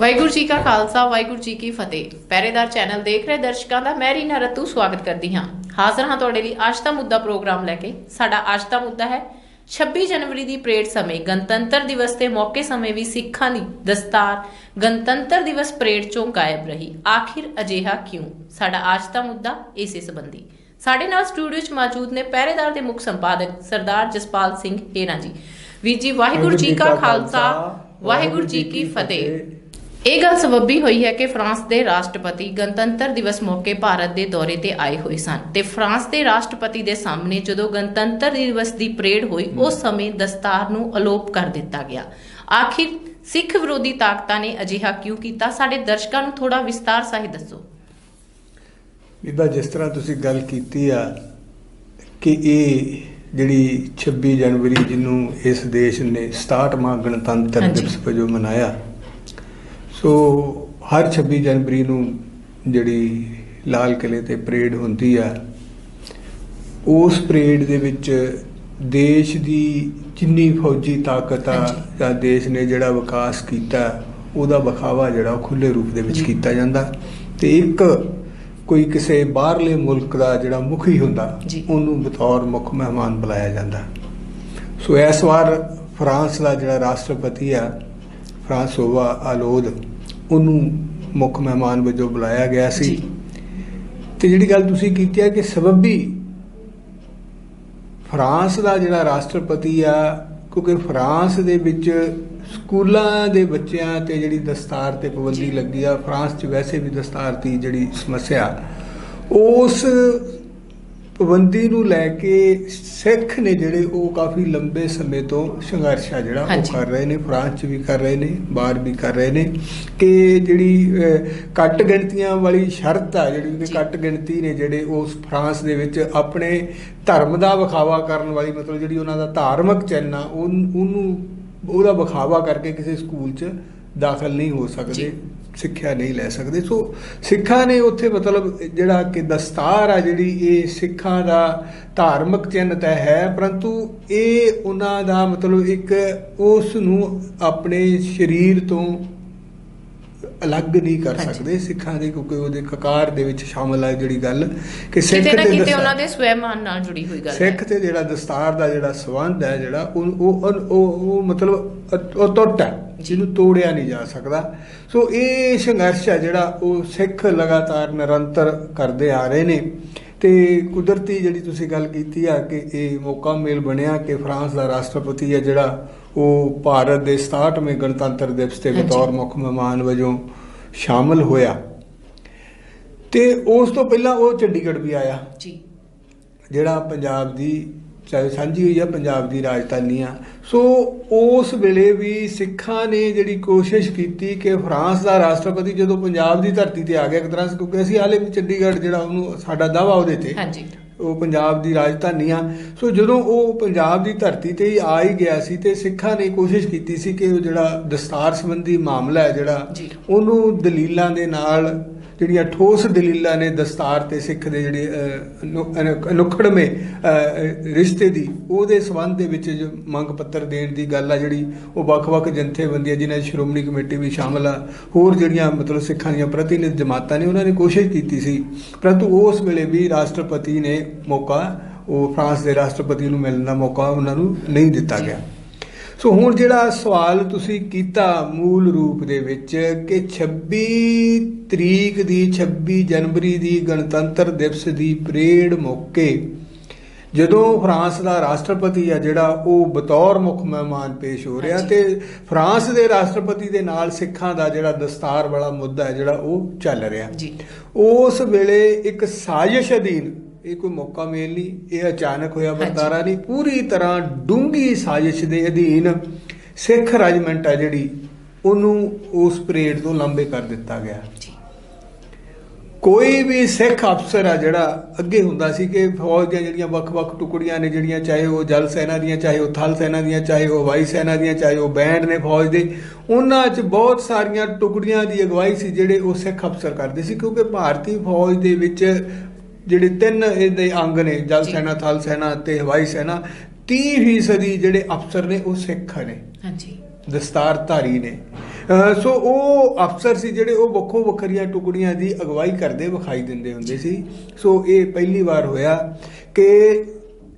ਵਾਹਿਗੁਰੂ ਜੀ ਕਾ ਖਾਲਸਾ, ਵਾਹਿਗੁਰੂ ਜੀ ਕੀ ਫਤਿਹ। ਪਹਿਰੇਦਾਰ ਚੈਨਲ ਦੇਖ ਰਹੇ ਦਰਸ਼ਕਾਂ ਦਾ ਮੈਂ ਰੀਨਾ ਰਤੂ ਸਵਾਗਤ ਕਰਦੀ ਹਾਂ। ਹਾਜ਼ਰ ਹਾਂ ਤੁਹਾਡੇ ਲਈ ਅੱਜ ਦਾ ਮੁੱਦਾ ਪ੍ਰੋਗਰਾਮ ਲੈ ਕੇ। ਸਾਡਾ ਅੱਜ ਦਾ ਮੁੱਦਾ ਹੈ 26 ਜਨਵਰੀ ਦੀ ਪਰੇਡ ਸਮੇਂ। ਗਣਤੰਤਰ ਦਿਵਸ ਦੇ ਮੌਕੇ ਸਮੇਂ ਵੀ ਸਿੱਖਾਂ ਦੀ ਦਸਤਾਰ ਗਣਤੰਤਰ ਦਿਵਸ ਪਰੇਡ ਚੋਂ ਗਾਇਬ ਰਹੀ। ਆਖਿਰ ਅਜਿਹਾ ਕਿਉਂ? ਸਾਡਾ ਅੱਜ ਦਾ ਮੁੱਦਾ ਇਸੇ ਸੰਬੰਧੀ। ਸਾਡੇ ਨਾਲ ਸਟੂਡੀਓ 'ਚ ਮੌਜੂਦ ਨੇ ਪਹਿਰੇਦਾਰ ਦੇ ਮੁੱਖ ਸੰਪਾਦਕ ਸਰਦਾਰ ਜਸਪਾਲ ਸਿੰਘ ਹੀਰਾ ਜੀ। ਵੀਰ ਜੀ, ਵਾਹਿਗੁਰੂ ਜੀ ਕਾ ਖਾਲਸਾ, ਵਾਹਿਗੁਰੂ ਜੀ ਕੀ ਫਤਿਹ। ਇਹ ਗੱਲ ਸਬੱਬੀ ਹੋਈ ਹੈ ਕਿ ਫਰਾਂਸ ਦੇ ਰਾਸ਼ਟਰਪਤੀ ਗਣਤੰਤਰ ਦਿਵਸ ਮੌਕੇ ਭਾਰਤ ਦੇ ਦੌਰੇ ਤੇ ਆਏ ਹੋਏ ਸਨ ਤੇ ਫਰਾਂਸ ਦੇ ਰਾਸ਼ਟਰਪਤੀ ਦੇ ਸਾਹਮਣੇ ਜਦੋਂ ਗਣਤੰਤਰ ਦਿਵਸ ਦੀ ਪਰੇਡ ਹੋਈ ਉਸ ਸਮੇਂ ਦਸਤਾਰ ਨੂੰ ਅਲੋਪ ਕਰ ਦਿੱਤਾ ਗਿਆ। ਆਖਿਰ ਸਿੱਖ ਵਿਰੋਧੀ ਤਾਕਤਾਂ ਨੇ ਅਜਿਹਾ ਕਿਉਂ ਕੀਤਾ? ਸਾਡੇ ਦਰਸ਼ਕਾਂ ਨੂੰ ਥੋੜਾ ਵਿਸਤਾਰ ਸਹਿਤ ਦੱਸੋ। ਬੀਬਾ ਜਿਸ ਤਰ੍ਹਾਂ ਤੁਸੀਂ ਗੱਲ ਕੀਤੀ ਆ ਕਿ ਇਹ ਜਿਹੜੀ 26 ਜਨਵਰੀ ਜਿਹਨੂੰ ਇਸ ਦੇਸ਼ ਨੇ 67ਵਾਂ ਗਣਤੰਤਰ। ਦਿਵਸ ਵਜੋਂ ਮਨਾਇਆ ਸੋ ਹਰ 26 ਜਨਵਰੀ ਨੂੰ ਜਿਹੜੀ ਲਾਲ ਕਿਲੇ ਤੇ ਪਰੇਡ ਹੁੰਦੀ ਆ ਉਸ ਪਰੇਡ ਦੇ ਵਿੱਚ ਦੇਸ਼ ਦੀ ਜਿੰਨੀ ਫੌਜੀ ਤਾਕਤ ਆ। ਜਾਂ ਦੇਸ਼ ਨੇ ਜਿਹੜਾ ਵਿਕਾਸ ਕੀਤਾ ਉਹਦਾ ਵਿਖਾਵਾ ਜਿਹੜਾ ਉਹ ਖੁੱਲੇ ਰੂਪ ਦੇ ਵਿੱਚ। ਕੀਤਾ ਜਾਂਦਾ ਤੇ ਇੱਕ ਕੋਈ ਕਿਸੇ ਬਾਹਰਲੇ ਮੁਲਕ ਦਾ ਜਿਹੜਾ ਮੁਖੀ ਹੁੰਦਾ। ਉਹਨੂੰ ਬਤੌਰ ਮੁੱਖ ਮਹਿਮਾਨ ਬੁਲਾਇਆ ਜਾਂਦਾ ਸੋ ਇਸ ਵਾਰ ਫਰਾਂਸ ਦਾ ਜਿਹੜਾ ਰਾਸ਼ਟਰਪਤੀ ਆ ਫਰਾਂਸੋਵਾ ਆਲੋਦ ਉਹਨੂੰ ਮੁੱਖ ਮਹਿਮਾਨ ਵਜੋਂ ਬੁਲਾਇਆ ਗਿਆ ਸੀ। ਤੇ ਜਿਹੜੀ ਗੱਲ ਤੁਸੀਂ ਕੀਤੀ ਹੈ ਕਿ ਸਬੱਬੀ ਫਰਾਂਸ ਦਾ ਜਿਹੜਾ ਰਾਸ਼ਟਰਪਤੀ ਆ ਕਿਉਂਕਿ ਫਰਾਂਸ ਦੇ ਵਿੱਚ ਸਕੂਲਾਂ ਦੇ ਬੱਚਿਆਂ ਤੇ ਜਿਹੜੀ ਦਸਤਾਰ ਤੇ ਪਾਬੰਦੀ। ਲੱਗੀ ਆ ਫਰਾਂਸ 'ਚ ਵੈਸੇ ਵੀ ਦਸਤਾਰ ਦੀ ਜਿਹੜੀ ਸਮੱਸਿਆ ਉਸ ਪਾਬੰਦੀ ਨੂੰ ਲੈ ਕੇ ਸਿੱਖ ਨੇ ਜਿਹੜੇ ਉਹ ਕਾਫੀ ਲੰਬੇ ਸਮੇਂ ਤੋਂ ਸੰਘਰਸ਼ ਆ ਜਿਹੜਾ ਉਹ। ਕਰ ਰਹੇ ਨੇ ਫਰਾਂਸ 'ਚ ਵੀ ਕਰ ਰਹੇ ਨੇ ਬਾਹਰ ਵੀ ਕਰ ਰਹੇ ਨੇ ਕਿ ਜਿਹੜੀ ਘੱਟ ਗਿਣਤੀਆਂ ਵਾਲੀ ਸ਼ਰਤ ਆ ਜਿਹੜੀ ਕਿ। ਘੱਟ ਗਿਣਤੀ ਨੇ ਜਿਹੜੇ ਉਸ ਫਰਾਂਸ ਦੇ ਵਿੱਚ ਆਪਣੇ ਧਰਮ ਦਾ ਵਿਖਾਵਾ ਕਰਨ ਵਾਲੀ ਮਤਲਬ ਜਿਹੜੀ ਉਹਨਾਂ ਦਾ ਧਾਰਮਿਕ ਚਿੰਨ੍ਹ ਆ ਉਹਨ- ਉਹਦਾ ਵਿਖਾਵਾ ਕਰਕੇ ਕਿਸੇ ਸਕੂਲ 'ਚ ਦਾਖਲ ਨਹੀਂ ਹੋ ਸਕਦੇ। ਸਿੱਖਿਆ ਨਹੀਂ ਲੈ ਸਕਦੇ। ਸੋ ਸਿੱਖਾਂ ਨੇ ਉੱਥੇ ਮਤਲਬ ਜਿਹੜਾ ਕਿ ਦਸਤਾਰ ਆ ਜਿਹੜੀ, ਇਹ ਸਿੱਖਾਂ ਦਾ ਧਾਰਮਿਕ ਚਿੰਨ੍ਹ ਤਾਂ ਹੈ, ਪਰੰਤੂ ਇਹ ਉਹਨਾਂ ਦਾ ਮਤਲਬ ਇੱਕ ਉਸ ਨੂੰ ਆਪਣੇ ਸਰੀਰ ਤੋਂ ਅਲੱਗ ਨਹੀਂ ਕਰ। ਸਕਦੇ ਸਿੱਖਾਂ ਦੇ ਕਿਉਂਕਿ ਉਹਦੇ ਕਕਾਰ ਦੇ ਵਿੱਚ ਸ਼ਾਮਲ ਹੈ ਜਿਹੜੀ ਗੱਲ ਕਿ ਸਿੱਖ ਤੇ ਕਿਤੇ ਉਹਨਾਂ ਦੇ ਸਵੈਮਾਨ ਨਾਲ ਜੁੜੀ ਹੋਈ ਗੱਲ ਹੈ। ਸਿੱਖ ਤੇ ਜਿਹੜਾ ਦਸਤਾਰ ਦਾ ਜਿਹੜਾ ਸਬੰਧ ਹੈ ਜਿਹੜਾ ਉਹ ਉਹ ਉਹ ਮਤਲਬ ਉਹ ਟੁੱਟ ਹੈ ਜਿਹਨੂੰ ਤੋੜਿਆ ਨਹੀਂ ਜਾ ਸਕਦਾ। ਸੋ ਇਹ ਸੰਘਰਸ਼ ਹੈ ਜਿਹੜਾ ਉਹ ਸਿੱਖ ਲਗਾਤਾਰ ਨਿਰੰਤਰ ਕਰਦੇ ਆ ਰਹੇ ਨੇ। ਤੇ ਕੁਦਰਤੀ ਜਿਹੜੀ ਤੁਸੀਂ ਗੱਲ ਕੀਤੀ ਆ ਕਿ ਇਹ ਮੌਕਾ ਮੇਲ ਬਣਿਆ ਕਿ ਫਰਾਂਸ ਦਾ ਰਾਸ਼ਟਰਪਤੀ ਹੈ ਜਿਹੜਾ ਉਹ ਭਾਰਤ ਦੇ 67ਵੇਂ ਗਣਤੰਤਰ ਦਿਵਸ ਤੇ। ਬਤੌਰ ਮੁੱਖ ਮਹਿਮਾਨ ਵਜੋਂ ਸ਼ਾਮਲ ਹੋਇਆ। ਤੇ ਉਸ ਤੋਂ ਪਹਿਲਾਂ ਉਹ ਚੰਡੀਗੜ੍ਹ ਵੀ ਆਇਆ। ਜੀ। ਜਿਹੜਾ ਪੰਜਾਬ ਦੀ ਚਾਹੇ ਸਾਂਝੀ ਹੋਈ ਆ ਪੰਜਾਬ ਦੀ ਰਾਜਧਾਨੀ ਆ। ਸੋ ਉਸ ਵੇਲੇ ਵੀ ਸਿੱਖਾਂ ਨੇ ਜਿਹੜੀ ਕੋਸ਼ਿਸ਼ ਕੀਤੀ ਕਿ ਫਰਾਂਸ ਦਾ ਰਾਸ਼ਟਰਪਤੀ ਜਦੋਂ ਪੰਜਾਬ ਦੀ ਧਰਤੀ ਤੇ ਆ ਗਿਆ ਇੱਕ ਤਰ੍ਹਾਂ ਕਿਉਂਕਿ ਅਸੀਂ ਹਾਲੇ ਵੀ ਚੰਡੀਗੜ੍ਹ ਜਿਹੜਾ ਉਹਨੂੰ ਸਾਡਾ ਦਾਵਾ ਉਹਦੇ ਤੇ। ਹਾਂਜੀ। ਉਹ ਪੰਜਾਬ ਦੀ ਰਾਜਧਾਨੀ ਆ ਸੋ ਜਦੋਂ ਉਹ ਪੰਜਾਬ ਦੀ ਧਰਤੀ ਤੇ ਹੀ ਆ ਹੀ ਗਿਆ ਸੀ ਤੇ ਸਿੱਖਾਂ ਨੇ ਕੋਸ਼ਿਸ਼ ਕੀਤੀ ਸੀ ਕਿ ਉਹ ਜਿਹੜਾ ਦਸਤਾਰ ਸੰਬੰਧੀ ਮਾਮਲਾ ਹੈ ਜਿਹੜਾ। ਉਹਨੂੰ ਦਲੀਲਾਂ ਦੇ ਨਾਲ ਜਿਹੜੀਆਂ ਠੋਸ ਦਲੀਲਾਂ ਨੇ ਦਸਤਾਰ ਤੇ ਸਿੱਖ ਦੇ ਜਿਹੜੇ ਅਹ, ਅਨੁਖੜਵੇਂ ਰਿਸ਼ਤੇ ਦੀ ਉਹਦੇ ਸਬੰਧ ਦੇ ਵਿੱਚ ਜੋ ਮੰਗ ਪੱਤਰ ਦੇਣ ਦੀ ਗੱਲ ਆ ਜਿਹੜੀ ਉਹ ਵੱਖ-ਵੱਖ ਜਥੇਬੰਦੀਆਂ ਜਿਨ੍ਹਾਂ ਸ਼੍ਰੋਮਣੀ ਕਮੇਟੀ ਵੀ ਸ਼ਾਮਲ ਆ ਹੋਰ ਜਿਹੜੀਆਂ ਮਤਲਬ ਸਿੱਖਾਂ ਦੀਆਂ ਪ੍ਰਤੀਨਿਧ ਜਮਾਤਾਂ ਨੇ ਉਹਨਾਂ ਨੇ ਕੋਸ਼ਿਸ਼ ਕੀਤੀ ਸੀ। ਪਰੰਤੂ ਉਸ ਵੇਲੇ ਵੀ ਰਾਸ਼ਟਰਪਤੀ ਨੇ ਮੌਕਾ ਉਹ ਫਰਾਂਸ ਦੇ ਰਾਸ਼ਟਰਪਤੀ ਨੂੰ ਮਿਲਣ ਦਾ ਮੌਕਾ ਉਹਨਾਂ ਨੂੰ ਨਹੀਂ ਦਿੱਤਾ ਗਿਆ। ਸੋ ਹੁਣ ਜਿਹੜਾ ਸਵਾਲ ਤੁਸੀਂ ਕੀਤਾ ਮੂਲ ਰੂਪ ਦੇ ਵਿੱਚ ਕਿ 26 ਤਰੀਕ ਦੀ 26 ਜਨਵਰੀ ਦੀ ਗਣਤੰਤਰ ਦਿਵਸ ਦੀ ਪਰੇਡ ਮੌਕੇ ਜਦੋਂ ਫਰਾਂਸ ਦਾ ਰਾਸ਼ਟਰਪਤੀ ਆ ਜਿਹੜਾ ਉਹ ਬਤੌਰ ਮੁੱਖ ਮਹਿਮਾਨ ਪੇਸ਼ ਹੋ ਰਿਹਾ। ਤੇ ਫਰਾਂਸ ਦੇ ਰਾਸ਼ਟਰਪਤੀ ਦੇ ਨਾਲ ਸਿੱਖਾਂ ਦਾ ਜਿਹੜਾ ਦਸਤਾਰ ਵਾਲਾ ਮੁੱਦਾ ਹੈ ਜਿਹੜਾ ਉਹ ਚੱਲ ਰਿਹਾ ਜੀ ਉਸ ਵੇਲੇ ਇੱਕ ਸਾਜ਼ਿਸ਼ ਅਧੀਨ ਇਹ ਕੋਈ ਮੌਕਾ ਮੇਲ ਨਹੀਂ ਇਹ ਅਚਾਨਕ ਹੋਇਆ। ਵਰਤਾਰਾ ਨਹੀਂ। ਪੂਰੀ ਤਰ੍ਹਾਂ ਡੂੰਗੀ ਸਾਜ਼ਿਸ਼ ਦੇ ਅਧੀਨ ਸਿੱਖ ਰੈਜੀਮੈਂਟ ਆ ਜਿਹੜੀ ਉਹਨੂੰ ਉਸ ਪਰੇਡ ਤੋਂ ਲੰਬੇ ਕਰ ਦਿੱਤਾ ਗਿਆ। ਕੋਈ ਵੀ ਸਿੱਖ ਅਫਸਰ ਆ ਜਿਹੜਾ ਅੱਗੇ ਹੁੰਦਾ ਸੀ ਕਿ ਫੌਜ ਦੀਆਂ ਜਿਹੜੀਆਂ ਵੱਖ-ਵੱਖ ਟੁਕੜੀਆਂ ਨੇ ਜਿਹੜੀਆਂ ਚਾਹੇ ਉਹ ਜਲ ਸੈਨਾ ਦੀਆਂ ਚਾਹੇ ਉਹ ਥਲ ਸੈਨਾ ਦੀਆਂ ਚਾਹੇ ਉਹ ਹਵਾਈ ਸੈਨਾ ਦੀਆਂ ਚਾਹੇ ਉਹ ਬੈਂਡ ਨੇ ਫੌਜ ਦੇ ਉਹਨਾਂ 'ਚ ਬਹੁਤ ਸਾਰੀਆਂ ਟੁਕੜੀਆਂ ਦੀ ਅਗਵਾਈ ਸੀ ਜਿਹੜੇ ਉਹ ਸਿੱਖ ਅਫਸਰ ਕਰਦੇ ਸੀ ਕਿਉਂਕਿ ਭਾਰਤੀ ਫੌਜ ਦੇ ਵਿੱਚ ਜਿਹੜੇ ਤਿੰਨ ਇਹਦੇ ਅੰਗ ਨੇ ਜਲ। ਸੈਨਾ ਥਲ ਸੈਨਾ ਤੇ ਹਵਾਈ ਸੈਨਾ 30% ਜਿਹੜੇ ਅਫਸਰ ਨੇ ਉਹ ਸਿੱਖ ਨੇ। ਹਾਂਜੀ। ਦਸਤਾਰਧਾਰੀ ਨੇ। ਸੋ ਉਹ ਅਫਸਰ ਸੀ ਜਿਹੜੇ ਉਹ ਵੱਖੋ ਵੱਖਰੀਆਂ ਟੁਕੜੀਆਂ ਦੀ ਅਗਵਾਈ ਕਰਦੇ ਵਿਖਾਈ ਦਿੰਦੇ ਹੁੰਦੇ ਸੀ। ਸੋ ਇਹ ਪਹਿਲੀ ਵਾਰ ਹੋਇਆ ਕਿ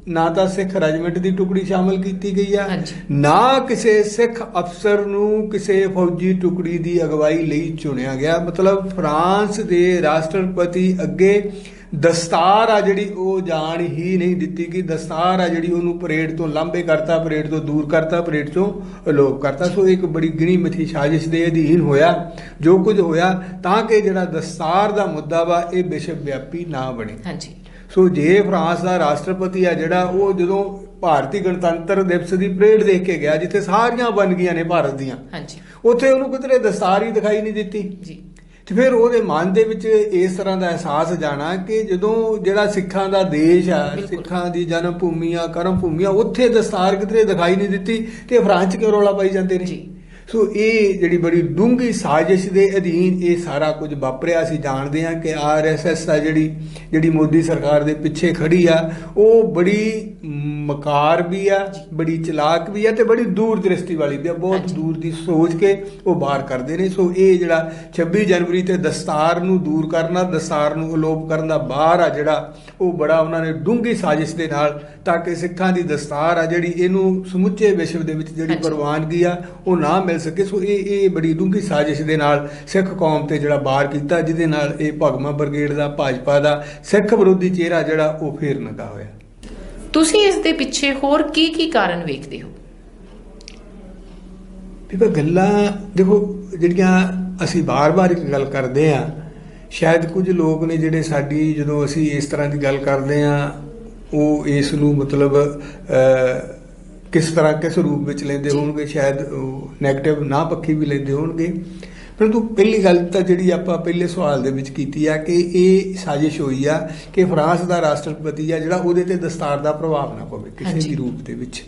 ਨਾ ਤਾਂ ਸਿੱਖ ਰੈਜੀਮੈਂਟ ਦੀ ਟੁਕੜੀ ਸ਼ਾਮਲ ਕੀਤੀ ਗਈ ਆ। ਨਾ ਕਿਸੇ ਸਿੱਖ ਅਫਸਰ ਨੂੰ ਕਿਸੇ ਫੌਜੀ ਟੁਕੜੀ ਦੀ ਅਗਵਾਈ ਲਈ ਚੁਣਿਆ ਗਿਆ। ਮਤਲਬ ਫਰਾਂਸ ਦੇ ਰਾਸ਼ਟਰਪਤੀ ਅੱਗੇ ਦਸਤਾਰ ਆ ਜਿਹੜੀ ਉਹ ਜਾਣ ਹੀ ਨਹੀਂ ਦਿੱਤੀ ਕਿ ਦਸਤਾਰ ਆ ਜਿਹੜੀ ਉਹਨੂੰ ਪਰੇਡ ਤੋਂ ਲਾਂਬੇ ਕਰਤਾ ਪਰੇਡ ਤੋਂ ਦੂਰ ਕਰਤਾ ਪਰੇਡ ਤੋਂ ਅਲੋਪ ਕਰਤਾ। ਸੋ ਇੱਕ ਬੜੀ ਗਿਣੀ ਮਿਥੀ ਸਾਜ਼ਿਸ਼ ਦੇ ਅਧੀਨ ਹੋਇਆ। ਜੋ ਕੁਝ ਹੋਇਆ ਤਾਂ ਕਿ ਜਿਹੜਾ ਦਸਤਾਰ ਦਾ ਮੁੱਦਾ ਵਾ ਇਹ ਵਿਸ਼ਵ ਵਿਆਪੀ ਨਾ ਬਣੇ। ਹਾਂਜੀ। ਸੋ ਜੇ ਫਰਾਂਸ ਦਾ ਰਾਸ਼ਟਰਪਤੀ ਆ ਜਿਹੜਾ ਉਹ ਜਦੋਂ ਭਾਰਤੀ ਗਣਤੰਤਰ ਦਿਵਸ ਦੀ ਪਰੇਡ ਦੇਖ ਕੇ ਗਿਆ ਜਿੱਥੇ ਸਾਰੀਆਂ ਬਣ ਗਈਆਂ ਨੇ ਭਾਰਤ ਦੀਆਂ ਹਾਂਜੀ। ਉੱਥੇ ਉਹਨੂੰ ਕਿਧਰੇ ਦਸਤਾਰ ਹੀ ਦਿਖਾਈ ਨਹੀਂ ਦਿੱਤੀ। ਜੀ। ਤੇ ਫਿਰ ਉਹਦੇ ਮਨ ਦੇ ਵਿੱਚ ਇਸ ਤਰ੍ਹਾਂ ਦਾ ਅਹਿਸਾਸ ਜਾਣਾ ਕਿ ਜਦੋਂ ਜਿਹੜਾ ਸਿੱਖਾਂ ਦਾ ਦੇਸ਼ ਆ। ਸਿੱਖਾਂ ਦੀ ਜਨਮ ਭੂਮੀ ਆ ਕਰਮ ਭੂਮੀ ਆ ਉੱਥੇ ਦਸਤਾਰ ਕਿਧਰੇ ਦਿਖਾਈ ਨਹੀਂ ਦਿੱਤੀ ਤੇ ਫਰਾਂਸ 'ਚ ਕਿਉਂ ਰੌਲਾ ਪਾਈ ਜਾਂਦੇ ਨੇ ਜੀ। ਸੋ ਇਹ ਜਿਹੜੀ ਬੜੀ ਡੂੰਘੀ ਸਾਜ਼ਿਸ਼ ਦੇ ਅਧੀਨ ਇਹ ਸਾਰਾ ਕੁਝ ਵਾਪਰਿਆ ਅਸੀਂ ਜਾਣਦੇ ਹਾਂ ਕਿ ਆਰਐਸਐਸ ਆ ਜਿਹੜੀ ਜਿਹੜੀ ਮੋਦੀ ਸਰਕਾਰ ਦੇ ਪਿੱਛੇ ਖੜੀ ਆ ਉਹ ਬੜੀ ਮਕਾਰ ਵੀ ਆ ਬੜੀ ਚਲਾਕ ਵੀ ਆ ਤੇ ਬੜੀ ਦੂਰ ਦ੍ਰਿਸ਼ਟੀ ਵਾਲੀ ਵੀ ਆ ਬਹੁਤ। ਦੂਰ ਦੀ ਸੋਚ ਕੇ ਉਹ ਬਾਹਰ ਕਰਦੇ ਨੇ ਸੋ ਇਹ ਜਿਹੜਾ 26 ਜਨਵਰੀ ਤੇ ਦਸਤਾਰ ਨੂੰ ਦੂਰ ਕਰਨਾ ਦਸਤਾਰ ਨੂੰ ਅਲੋਪ ਕਰਨ ਦਾ ਬਾਹਰ ਆ ਜਿਹੜਾ ਉਹ ਬੜਾ ਉਹਨਾਂ ਨੇ ਡੂੰਘੀ ਸਾਜ਼ਿਸ਼ ਦੇ ਨਾਲ ਤਾਂ ਕਿ ਸਿੱਖਾਂ ਦੀ ਦਸਤਾਰ ਆ ਜਿਹੜੀ ਇਹਨੂੰ ਸਮੁੱਚੇ ਵਿਸ਼ਵ ਦੇ ਵਿੱਚ ਜਿਹੜੀ। ਪ੍ਰਵਾਨਗੀ ਆ ਉਹ ਨਾ ਮਿਲ ਸਕੇ ਸੋ ਇਹ ਇਹ ਬੜੀ ਡੂੰਘੀ ਸਾਜ਼ਿਸ਼ ਦੇ ਨਾਲ ਸਿੱਖ ਕੌਮ ਤੇ ਜਿਹੜਾ ਬਾਹਰ ਕੀਤਾ ਜਿਹਦੇ ਨਾਲ ਇਹ ਭਗਮਾ ਬ੍ਰਿਗੇਡ ਦਾ ਭਾਜਪਾ ਦਾ ਸਿੱਖ ਵਿਰੋਧੀ ਚਿਹਰਾ ਜਿਹੜਾ ਉਹ ਫੇਰ ਨੰਗਾ ਹੋਇਆ। ਤੁਸੀਂ ਇਸ ਦੇ ਪਿੱਛੇ ਹੋਰ ਕੀ ਕੀ ਕਾਰਨ ਵੇਖਦੇ ਹੋ? ਵੀ ਗੱਲਾਂ ਦੇਖੋ ਜਿਹੜੀਆਂ ਅਸੀਂ ਬਾਰ-ਬਾਰ ਇੱਕ ਗੱਲ ਕਰਦੇ ਆ ਸ਼ਾਇਦ ਕੁਝ ਲੋਕ ਨੇ ਜਿਹੜੇ ਸਾਡੀ ਜਦੋਂ ਅਸੀਂ ਇਸ ਤਰ੍ਹਾਂ ਦੀ ਗੱਲ ਕਰਦੇ ਆ ਉਹ ਇਸ ਨੂੰ ਮਤਲਬ ਕਿਸ ਤਰ੍ਹਾਂ ਕਿਸ ਰੂਪ ਵਿੱਚ ਲੈਂਦੇ। ਹੋਣਗੇ ਸ਼ਾਇਦ 네ਗੇਟਿਵ ਨਾ ਪੱਖੀ ਵੀ ਲੈਂਦੇ ਹੋਣਗੇ ਪਰੰਤੂ ਪਹਿਲੀ ਗੱਲ ਤਾਂ ਜਿਹੜੀ ਆਪਾਂ ਪਹਿਲੇ ਸਵਾਲ ਦੇ ਵਿੱਚ ਕੀਤੀ ਆ ਕਿ ਇਹ ਸਾਜ਼ਿਸ਼ ਹੋਈ ਆ ਕਿ ਫਰਾਂਸ ਦਾ ਰਾਸ਼ਟਰਪਤੀ ਆ ਜਿਹੜਾ ਉਹਦੇ ਤੇ ਦਸਤਾਰ ਦਾ ਪ੍ਰਭਾਵ ਨਾ ਪਵੇ ਕਿਸੇ। ਵੀ ਰੂਪ ਦੇ ਵਿੱਚ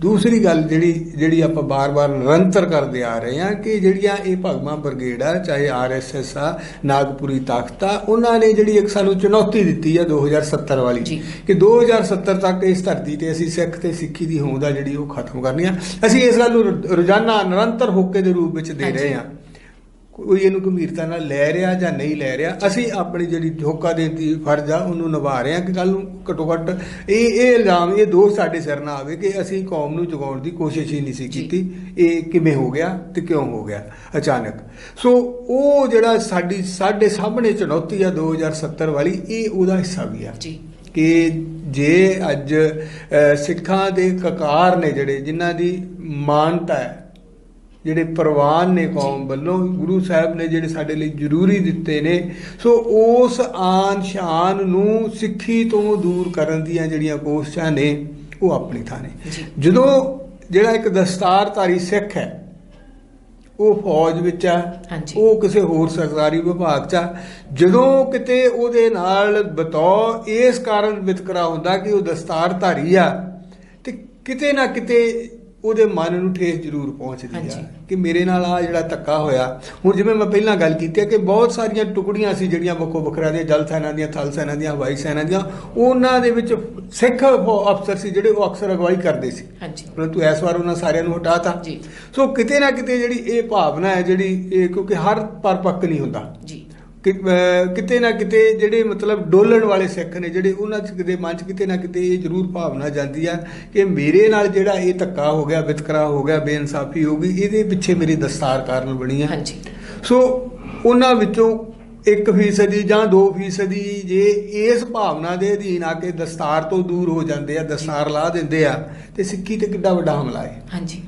ਦੂਸਰੀ ਗੱਲ ਜਿਹੜੀ ਜਿਹੜੀ ਆਪਾਂ ਬਾਰ-ਬਾਰ ਨਿਰੰਤਰ ਕਰਦੇ ਆ ਰਹੇ ਹਾਂ ਕਿ ਜਿਹੜੀਆਂ ਇਹ ਭਗਵਾਂ ਬ੍ਰਿਗੇਡ ਆ ਚਾਹੇ ਆਰਐਸਐਸ ਆ ਨਾਗਪੁਰੀ ਤਾਕਤ ਆ ਉਹਨਾਂ ਨੇ ਜਿਹੜੀ ਇੱਕ ਸਾਨੂੰ ਚੁਣੌਤੀ ਦਿੱਤੀ ਆ 2070 ਵਾਲੀ। ਕਿ 2070 ਤੱਕ ਇਸ ਧਰਤੀ ਤੇ ਅਸੀਂ ਸਿੱਖ ਤੇ ਸਿੱਖੀ ਦੀ ਹੋਂਦ ਆ ਜਿਹੜੀ ਉਹ ਖਤਮ ਕਰਨੀ ਆ ਅਸੀਂ ਇਸ ਗੱਲ ਨੂੰ ਰੋਜ਼ਾਨਾ ਨਿਰੰਤਰ ਹੋਕੇ ਦੇ ਰੂਪ ਵਿੱਚ ਦੇ। ਰਹੇ ਹਾਂ ਕੋਈ ਇਹਨੂੰ ਗੰਭੀਰਤਾ ਨਾਲ ਲੈ ਰਿਹਾ ਜਾਂ ਨਹੀਂ ਲੈ ਰਿਹਾ ਅਸੀਂ ਆਪਣੀ ਜਿਹੜੀ ਹੋਕਾ ਦੇਣ ਦੀ ਫਰਜ਼ ਆ ਉਹਨੂੰ ਨਿਭਾ ਰਹੇ ਹਾਂ ਕਿ ਕੱਲ ਨੂੰ ਘਟੋ ਘੱਟ। ਇਹ ਇਹ ਇਲਜ਼ਾਮ ਇਹ ਦੋਸ਼ ਸਾਡੇ ਸਿਰ ਨਾ ਆਵੇ ਕਿ ਅਸੀਂ ਕੌਮ ਨੂੰ ਜਗਾਉਣ ਦੀ ਕੋਸ਼ਿਸ਼ ਹੀ ਨਹੀਂ ਸੀ। ਕੀਤੀ। ਇਹ ਕਿਵੇਂ ਹੋ ਗਿਆ ਤੇ ਕਿਉਂ ਹੋ ਗਿਆ? ਅਚਾਨਕ। ਸੋ ਉਹ ਜਿਹੜਾ ਸਾਡੀ ਸਾਡੇ ਸਾਹਮਣੇ ਚੁਣੌਤੀ ਆ 2070 ਵਾਲੀ ਇਹ ਉਹਦਾ ਹਿੱਸਾ ਵੀ ਆ। ਜੀ। ਕਿ ਜੇ ਅੱਜ ਸਿੱਖਾਂ ਦੇ ਕਕਾਰ ਨੇ ਜਿਹੜੇ ਜਿਨ੍ਹਾਂ ਦੀ ਮਾਨਤਾ ਹੈ ਜਿਹੜੇ ਪ੍ਰਵਾਨ ਨੇ ਕੌਮ ਵੱਲੋਂ ਗੁਰੂ ਸਾਹਿਬ ਨੇ ਜਿਹੜੇ ਸਾਡੇ ਲਈ ਜ਼ਰੂਰੀ ਦਿੱਤੇ ਨੇ ਸੋ ਉਸ ਆਨ ਸ਼ਾਨ ਨੂੰ ਸਿੱਖੀ ਤੋਂ ਦੂਰ ਕਰਨ ਦੀਆਂ ਜਿਹੜੀਆਂ ਕੋਸ਼ਿਸ਼ਾਂ ਨੇ ਉਹ ਆਪਣੀ ਥਾਂ ਨੇ। ਜਦੋਂ ਜਿਹੜਾ ਇੱਕ ਦਸਤਾਰਧਾਰੀ ਸਿੱਖ ਹੈ ਉਹ ਫੌਜ ਵਿੱਚ ਆ। ਉਹ ਕਿਸੇ ਹੋਰ ਸਰਕਾਰੀ ਵਿਭਾਗ 'ਚ ਆ ਜਦੋਂ ਕਿਤੇ ਉਹਦੇ ਨਾਲ ਬਤੌਰ ਇਸ ਕਾਰਨ ਵਿਤਕਰਾ ਹੁੰਦਾ ਕਿ ਉਹ ਦਸਤਾਰਧਾਰੀ ਆ ਤੇ ਕਿਤੇ ਨਾ ਕਿਤੇ ਉਹਦੇ ਮਨ ਨੂੰ ਠੇਸ ਜ਼ਰੂਰ ਪਹੁੰਚਦੀ ਆ। ਕਿ ਮੇਰੇ ਨਾਲ ਆ ਜਿਹੜਾ ਧੱਕਾ ਹੋਇਆ। ਹੁਣ ਜਿਵੇਂ ਮੈਂ ਪਹਿਲਾਂ ਗੱਲ ਕੀਤੀ ਹੈ ਕਿ ਬਹੁਤ ਸਾਰੀਆਂ ਟੁਕੜੀਆਂ ਸੀ ਜਿਹੜੀਆਂ ਵੱਖੋ ਵੱਖਰਾ ਦੀਆਂ ਜਲ ਸੈਨਾ ਦੀਆਂ ਥਲ ਸੈਨਾ ਦੀਆਂ ਹਵਾਈ ਸੈਨਾ ਦੀਆਂ ਉਹਨਾਂ ਦੇ ਵਿੱਚ ਸਿੱਖ ਅਫਸਰ ਸੀ ਜਿਹੜੇ ਉਹ ਅਕਸਰ ਅਗਵਾਈ ਕਰਦੇ ਸੀ। ਹਾਂਜੀ। ਪਰੰਤੂ ਇਸ ਵਾਰ ਉਹਨਾਂ ਸਾਰਿਆਂ ਨੂੰ ਹਟਾਤਾ। ਜੀ। ਸੋ ਕਿਤੇ ਨਾ ਕਿਤੇ ਜਿਹੜੀ ਇਹ ਭਾਵਨਾ ਹੈ ਜਿਹੜੀ ਇਹ ਕਿਉਂਕਿ ਹਰ ਪਰਪੱਕ ਨਹੀਂ ਹੁੰਦਾ। ਜੀ। ਕਿਤੇ ਨਾ ਕਿਤੇ ਜਿਹੜੇ ਮਤਲਬ ਡੋਲਣ ਵਾਲੇ ਸਿੱਖ ਨੇ ਜਿਹੜੇ ਉਹਨਾਂ ਚ ਕਿਤੇ ਮਨ ਚ ਕਿਤੇ ਨਾ ਕਿਤੇ ਇਹ ਜ਼ਰੂਰ ਭਾਵਨਾ ਜਾਂਦੀ ਆ ਕਿ ਮੇਰੇ ਨਾਲ ਜਿਹੜਾ ਇਹ ਧੱਕਾ ਹੋ ਗਿਆ ਵਿਤਕਰਾ ਹੋ ਗਿਆ ਬੇਇਨਸਾਫੀ ਹੋ ਗਈ ਇਹਦੇ ਪਿੱਛੇ ਮੇਰੀ ਦਸਤਾਰ ਕਾਰਨ ਬਣੀ ਆ। ਹਾਂਜੀ। ਸੋ ਉਹਨਾਂ ਵਿੱਚੋਂ 1% ਜਾਂ 2% ਜੇ ਇਸ ਭਾਵਨਾ ਦੇ ਅਧੀਨ ਆ ਕੇ ਦਸਤਾਰ ਤੋਂ ਦੂਰ ਹੋ ਜਾਂਦੇ ਆ ਦਸਤਾਰ ਲਾ ਦਿੰਦੇ ਆ ਤੇ ਸਿੱਖੀ ਤੇ ਕਿੱਡਾ ਵੱਡਾ ਹਮਲਾ ਹੈ। ਹਾਂਜੀ।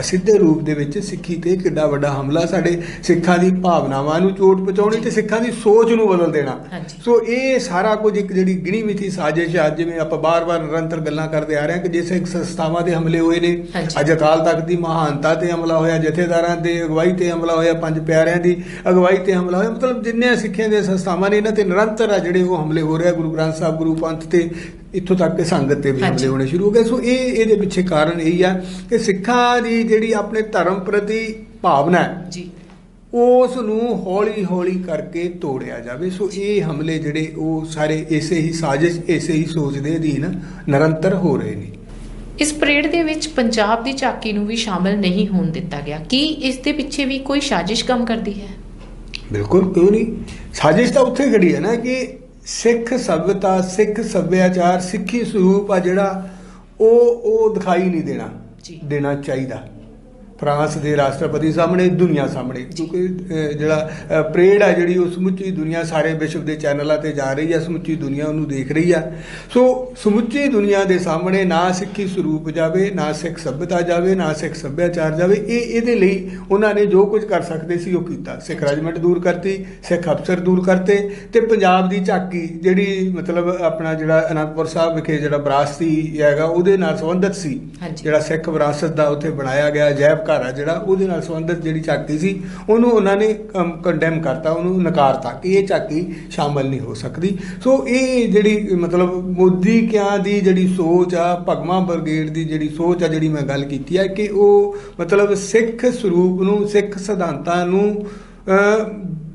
ਅਸਿੱਧੇ ਰੂਪ ਦੇ ਵਿੱਚ ਸਿੱਖੀ ਤੇ ਕਿੱਡਾ ਵੱਡਾ ਹਮਲਾ ਸਾਡੇ ਸਿੱਖਾਂ ਦੀ ਭਾਵਨਾਵਾਂ ਨੂੰ ਚੋਟ ਪਹੁੰਚਾਉਣੀ ਤੇ ਸਿੱਖਾਂ ਦੀ ਸੋਚ ਨੂੰ ਬਦਲ ਦੇਣਾ। ਸੋ ਇਹ ਸਾਰਾ ਕੁਝ ਇੱਕ ਜਿਹੜੀ ਗਿਣੀ ਮਿਥੀ ਸਾਜ਼ਿਸ਼ ਆ ਜਿਵੇਂ ਆਪਾਂ ਬਾਰ-ਬਾਰ ਨਿਰੰਤਰ ਗੱਲਾਂ ਕਰਦੇ ਆ ਰਹੇ ਹਾਂ ਕਿ ਜਿਸ ਇੱਕ ਸੰਸਥਾਵਾਂ ਦੇ ਹਮਲੇ ਹੋਏ ਨੇ। ਅੱਜ ਅਕਾਲ ਤਖਤ ਦੀ ਮਹਾਨਤਾ ਤੇ ਹਮਲਾ ਹੋਇਆ ਜਥੇਦਾਰਾਂ ਦੇ ਅਗਵਾਈ ਤੇ ਹਮਲਾ ਹੋਇਆ ਪੰਜ ਪਿਆਰਿਆਂ ਦੀ ਅਗਵਾਈ ਤੇ ਹਮਲਾ ਹੋਇਆ ਮਤਲਬ ਜਿੰਨੇ ਸਿੱਖਿਆ ਦੇ ਸੰਸਥਾਵਾਂ ਨੇ ਇਹਨਾਂ ਤੇ ਨਿਰੰਤਰ ਆ ਜਿਹੜੇ ਉਹ ਹਮਲੇ ਹੋ ਰਹੇ ਆ ਗੁਰੂ ਗ੍ਰੰਥ ਸਾਹਿਬ ਗੁਰੂ ਪੰਥ ਤੇ ਇੱਥੋਂ ਤੱਕ ਕਿ ਸੰਗਤ ਤੇ ਵੀ। ਹਮਲੇ ਹੋਣੇ ਸ਼ੁਰੂ ਹੋ ਗਏ। ਸੋ ਇਹ ਇਹਦੇ ਪਿੱਛੇ ਕਾਰਨ ਇਹੀ ਆ ਕਿ ਸਿੱਖਾਂ ਦੀ ਜਿਹੜੀ ਆਪਣੇ ਧਰਮ ਪ੍ਰਤੀ ਭਾਵਨਾ ਹੈ ਜੀ। ਉਸ ਨੂੰ ਹੌਲੀ ਹੌਲੀ ਕਰਕੇ ਤੋੜਿਆ ਜਾਵੇ। ਸੋ ਇਹ ਹਮਲੇ ਜਿਹੜੇ ਉਹ ਸਾਰੇ ਇਸੇ ਹੀ ਸਾਜ਼ਿਸ਼ ਇਸੇ ਹੀ ਸੋਚ ਦੇ ਅਧੀਨ ਨਿਰੰਤਰ ਹੋ ਰਹੇ ਨੇ। ਇਸ ਪਰੇਡ ਦੇ ਵਿੱਚ ਪੰਜਾਬ ਦੀ ਝਾਕੀ ਨੂੰ ਵੀ ਸ਼ਾਮਲ ਨਹੀਂ ਹੋਣ ਦਿੱਤਾ ਗਿਆ। ਕੀ ਇਸ ਦੇ ਪਿੱਛੇ ਵੀ ਕੋਈ ਸਾਜ਼ਿਸ਼ ਕੰਮ ਕਰਦੀ ਹੈ? ਬਿਲਕੁਲ ਕਿਉਂ ਨਹੀਂ? ਸਾਜ਼ਿਸ਼ ਤਾਂ ਉੱਥੇ ਖੜੀ ਹੈ ਨਾ ਕਿ ਸਿੱਖ ਸਭਿਅਤਾ ਸਿੱਖ ਸੱਭਿਆਚਾਰ ਸਿੱਖੀ ਸਰੂਪ ਆ ਜਿਹੜਾ ਉਹ ਉਹ ਦਿਖਾਈ ਨਹੀਂ ਦੇਣਾ। ਦੇਣਾ ਚਾਹੀਦਾ ਫਰਾਂਸ ਦੇ ਰਾਸ਼ਟਰਪਤੀ ਸਾਹਮਣੇ ਦੁਨੀਆ ਸਾਹਮਣੇ। ਕਿਉਂਕਿ ਜਿਹੜਾ ਪਰੇਡ ਆ ਜਿਹੜੀ ਉਹ ਸਮੁੱਚੀ ਦੁਨੀਆ ਸਾਰੇ ਵਿਸ਼ਵ ਦੇ ਚੈਨਲਾਂ ਤੇ ਜਾ ਰਹੀ ਆ ਸਮੁੱਚੀ ਦੁਨੀਆ ਉਹਨੂੰ ਦੇਖ ਰਹੀ ਆ। ਸੋ ਸਮੁੱਚੀ ਦੁਨੀਆ ਦੇ ਸਾਹਮਣੇ ਨਾ ਸਿੱਖੀ ਸਰੂਪ ਜਾਵੇ ਨਾ ਸਿੱਖ ਸਭਿਅਤਾ ਜਾਵੇ ਨਾ ਸਿੱਖ ਸੱਭਿਆਚਾਰ ਜਾਵੇ ਇਹ ਇਹਦੇ ਲਈ ਉਹਨਾਂ ਨੇ ਜੋ ਕੁਝ ਕਰ ਸਕਦੇ ਸੀ ਉਹ ਕੀਤਾ। ਸਿੱਖ ਰੈਜੀਮੈਂਟ ਦੂਰ ਕਰਤੀ ਸਿੱਖ ਅਫਸਰ ਦੂਰ ਕਰਤੇ ਤੇ ਪੰਜਾਬ ਦੀ ਝਾਕੀ ਜਿਹੜੀ ਮਤਲਬ ਆਪਣਾ ਜਿਹੜਾ ਅਨੰਦਪੁਰ ਸਾਹਿਬ ਵਿਖੇ ਜਿਹੜਾ ਵਿਰਾਸਤੀ ਹੈਗਾ ਉਹਦੇ ਨਾਲ ਸੰਬੰਧਿਤ ਸੀ। ਜਿਹੜਾ ਸਿੱਖ ਵਿਰਾਸਤ ਦਾ ਉੱਥੇ ਬਣਾਇਆ ਗਿਆ ਜੈਬ ਘਰ ਆ ਜਿਹੜਾ, ਉਹਦੇ ਨਾਲ ਸੰਬੰਧਿਤ ਜਿਹੜੀ ਝਾਕੀ ਸੀ, ਉਹਨੂੰ ਉਹਨਾਂ ਨੇ ਕੰਡੈਮ ਕਰਤਾ, ਉਹਨੂੰ ਨਕਾਰਤਾ ਕਿ ਇਹ ਝਾਕੀ ਸ਼ਾਮਲ ਨਹੀਂ ਹੋ ਸਕਦੀ। ਸੋ ਇਹ ਜਿਹੜੀ, ਮਤਲਬ ਮੋਦੀ ਕਿਆਂ ਦੀ ਜਿਹੜੀ ਸੋਚ ਆ, ਭਗਵਾ ਬਰਗੇਡ ਦੀ ਜਿਹੜੀ ਸੋਚ ਆ, ਜਿਹੜੀ ਮੈਂ ਗੱਲ ਕੀਤੀ ਆ, ਕਿ ਉਹ ਮਤਲਬ ਸਿੱਖ ਸਰੂਪ ਨੂੰ, ਸਿੱਖ ਸਿਧਾਂਤਾਂ ਨੂੰ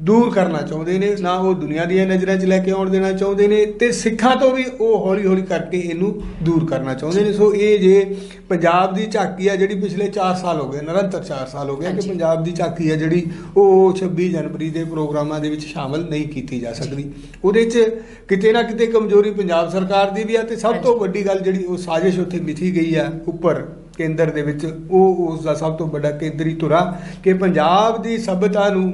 ਦੂਰ ਕਰਨਾ ਚਾਹੁੰਦੇ ਨੇ ਨਾ ਉਹ ਦੁਨੀਆ ਦੀਆਂ ਨਜ਼ਰਾਂ 'ਚ ਲੈ ਕੇ ਆਉਣ ਦੇਣਾ ਚਾਹੁੰਦੇ ਨੇ ਤੇ ਸਿੱਖਾਂ ਤੋਂ ਵੀ ਉਹ ਹੌਲੀ ਹੌਲੀ ਕਰਕੇ ਇਹਨੂੰ ਦੂਰ ਕਰਨਾ ਚਾਹੁੰਦੇ ਨੇ। ਸੋ ਇਹ ਜੇ ਪੰਜਾਬ ਦੀ ਝਾਕੀ ਆ ਜਿਹੜੀ ਪਿਛਲੇ 4 ਸਾਲ ਹੋ ਗਏ ਨਿਰੰਤਰ 4 ਸਾਲ ਹੋ ਗਏ ਕਿ। ਪੰਜਾਬ ਦੀ ਝਾਕੀ ਆ ਜਿਹੜੀ ਉਹ 26 ਜਨਵਰੀ ਦੇ ਪ੍ਰੋਗਰਾਮਾਂ ਦੇ ਵਿੱਚ ਸ਼ਾਮਲ ਨਹੀਂ ਕੀਤੀ ਜਾ ਸਕਦੀ। ਉਹਦੇ 'ਚ ਕਿਤੇ ਨਾ ਕਿਤੇ ਕਮਜ਼ੋਰੀ ਪੰਜਾਬ ਸਰਕਾਰ ਦੀ ਵੀ ਆ ਤੇ ਸਭ ਤੋਂ ਵੱਡੀ ਗੱਲ ਜਿਹੜੀ ਉਹ ਸਾਜ਼ਿਸ਼ ਉੱਥੇ ਮਿਥੀ ਗਈ ਆ ਉੱਪਰ ਕੇਂਦਰ ਦੇ ਵਿੱਚ ਉਹ ਉਸ ਦਾ ਸਭ ਤੋਂ ਵੱਡਾ ਕੇਂਦਰੀ ਧੁਰਾ ਕਿ ਪੰਜਾਬ ਦੀ ਸਭਿਅਤਾ ਨੂੰ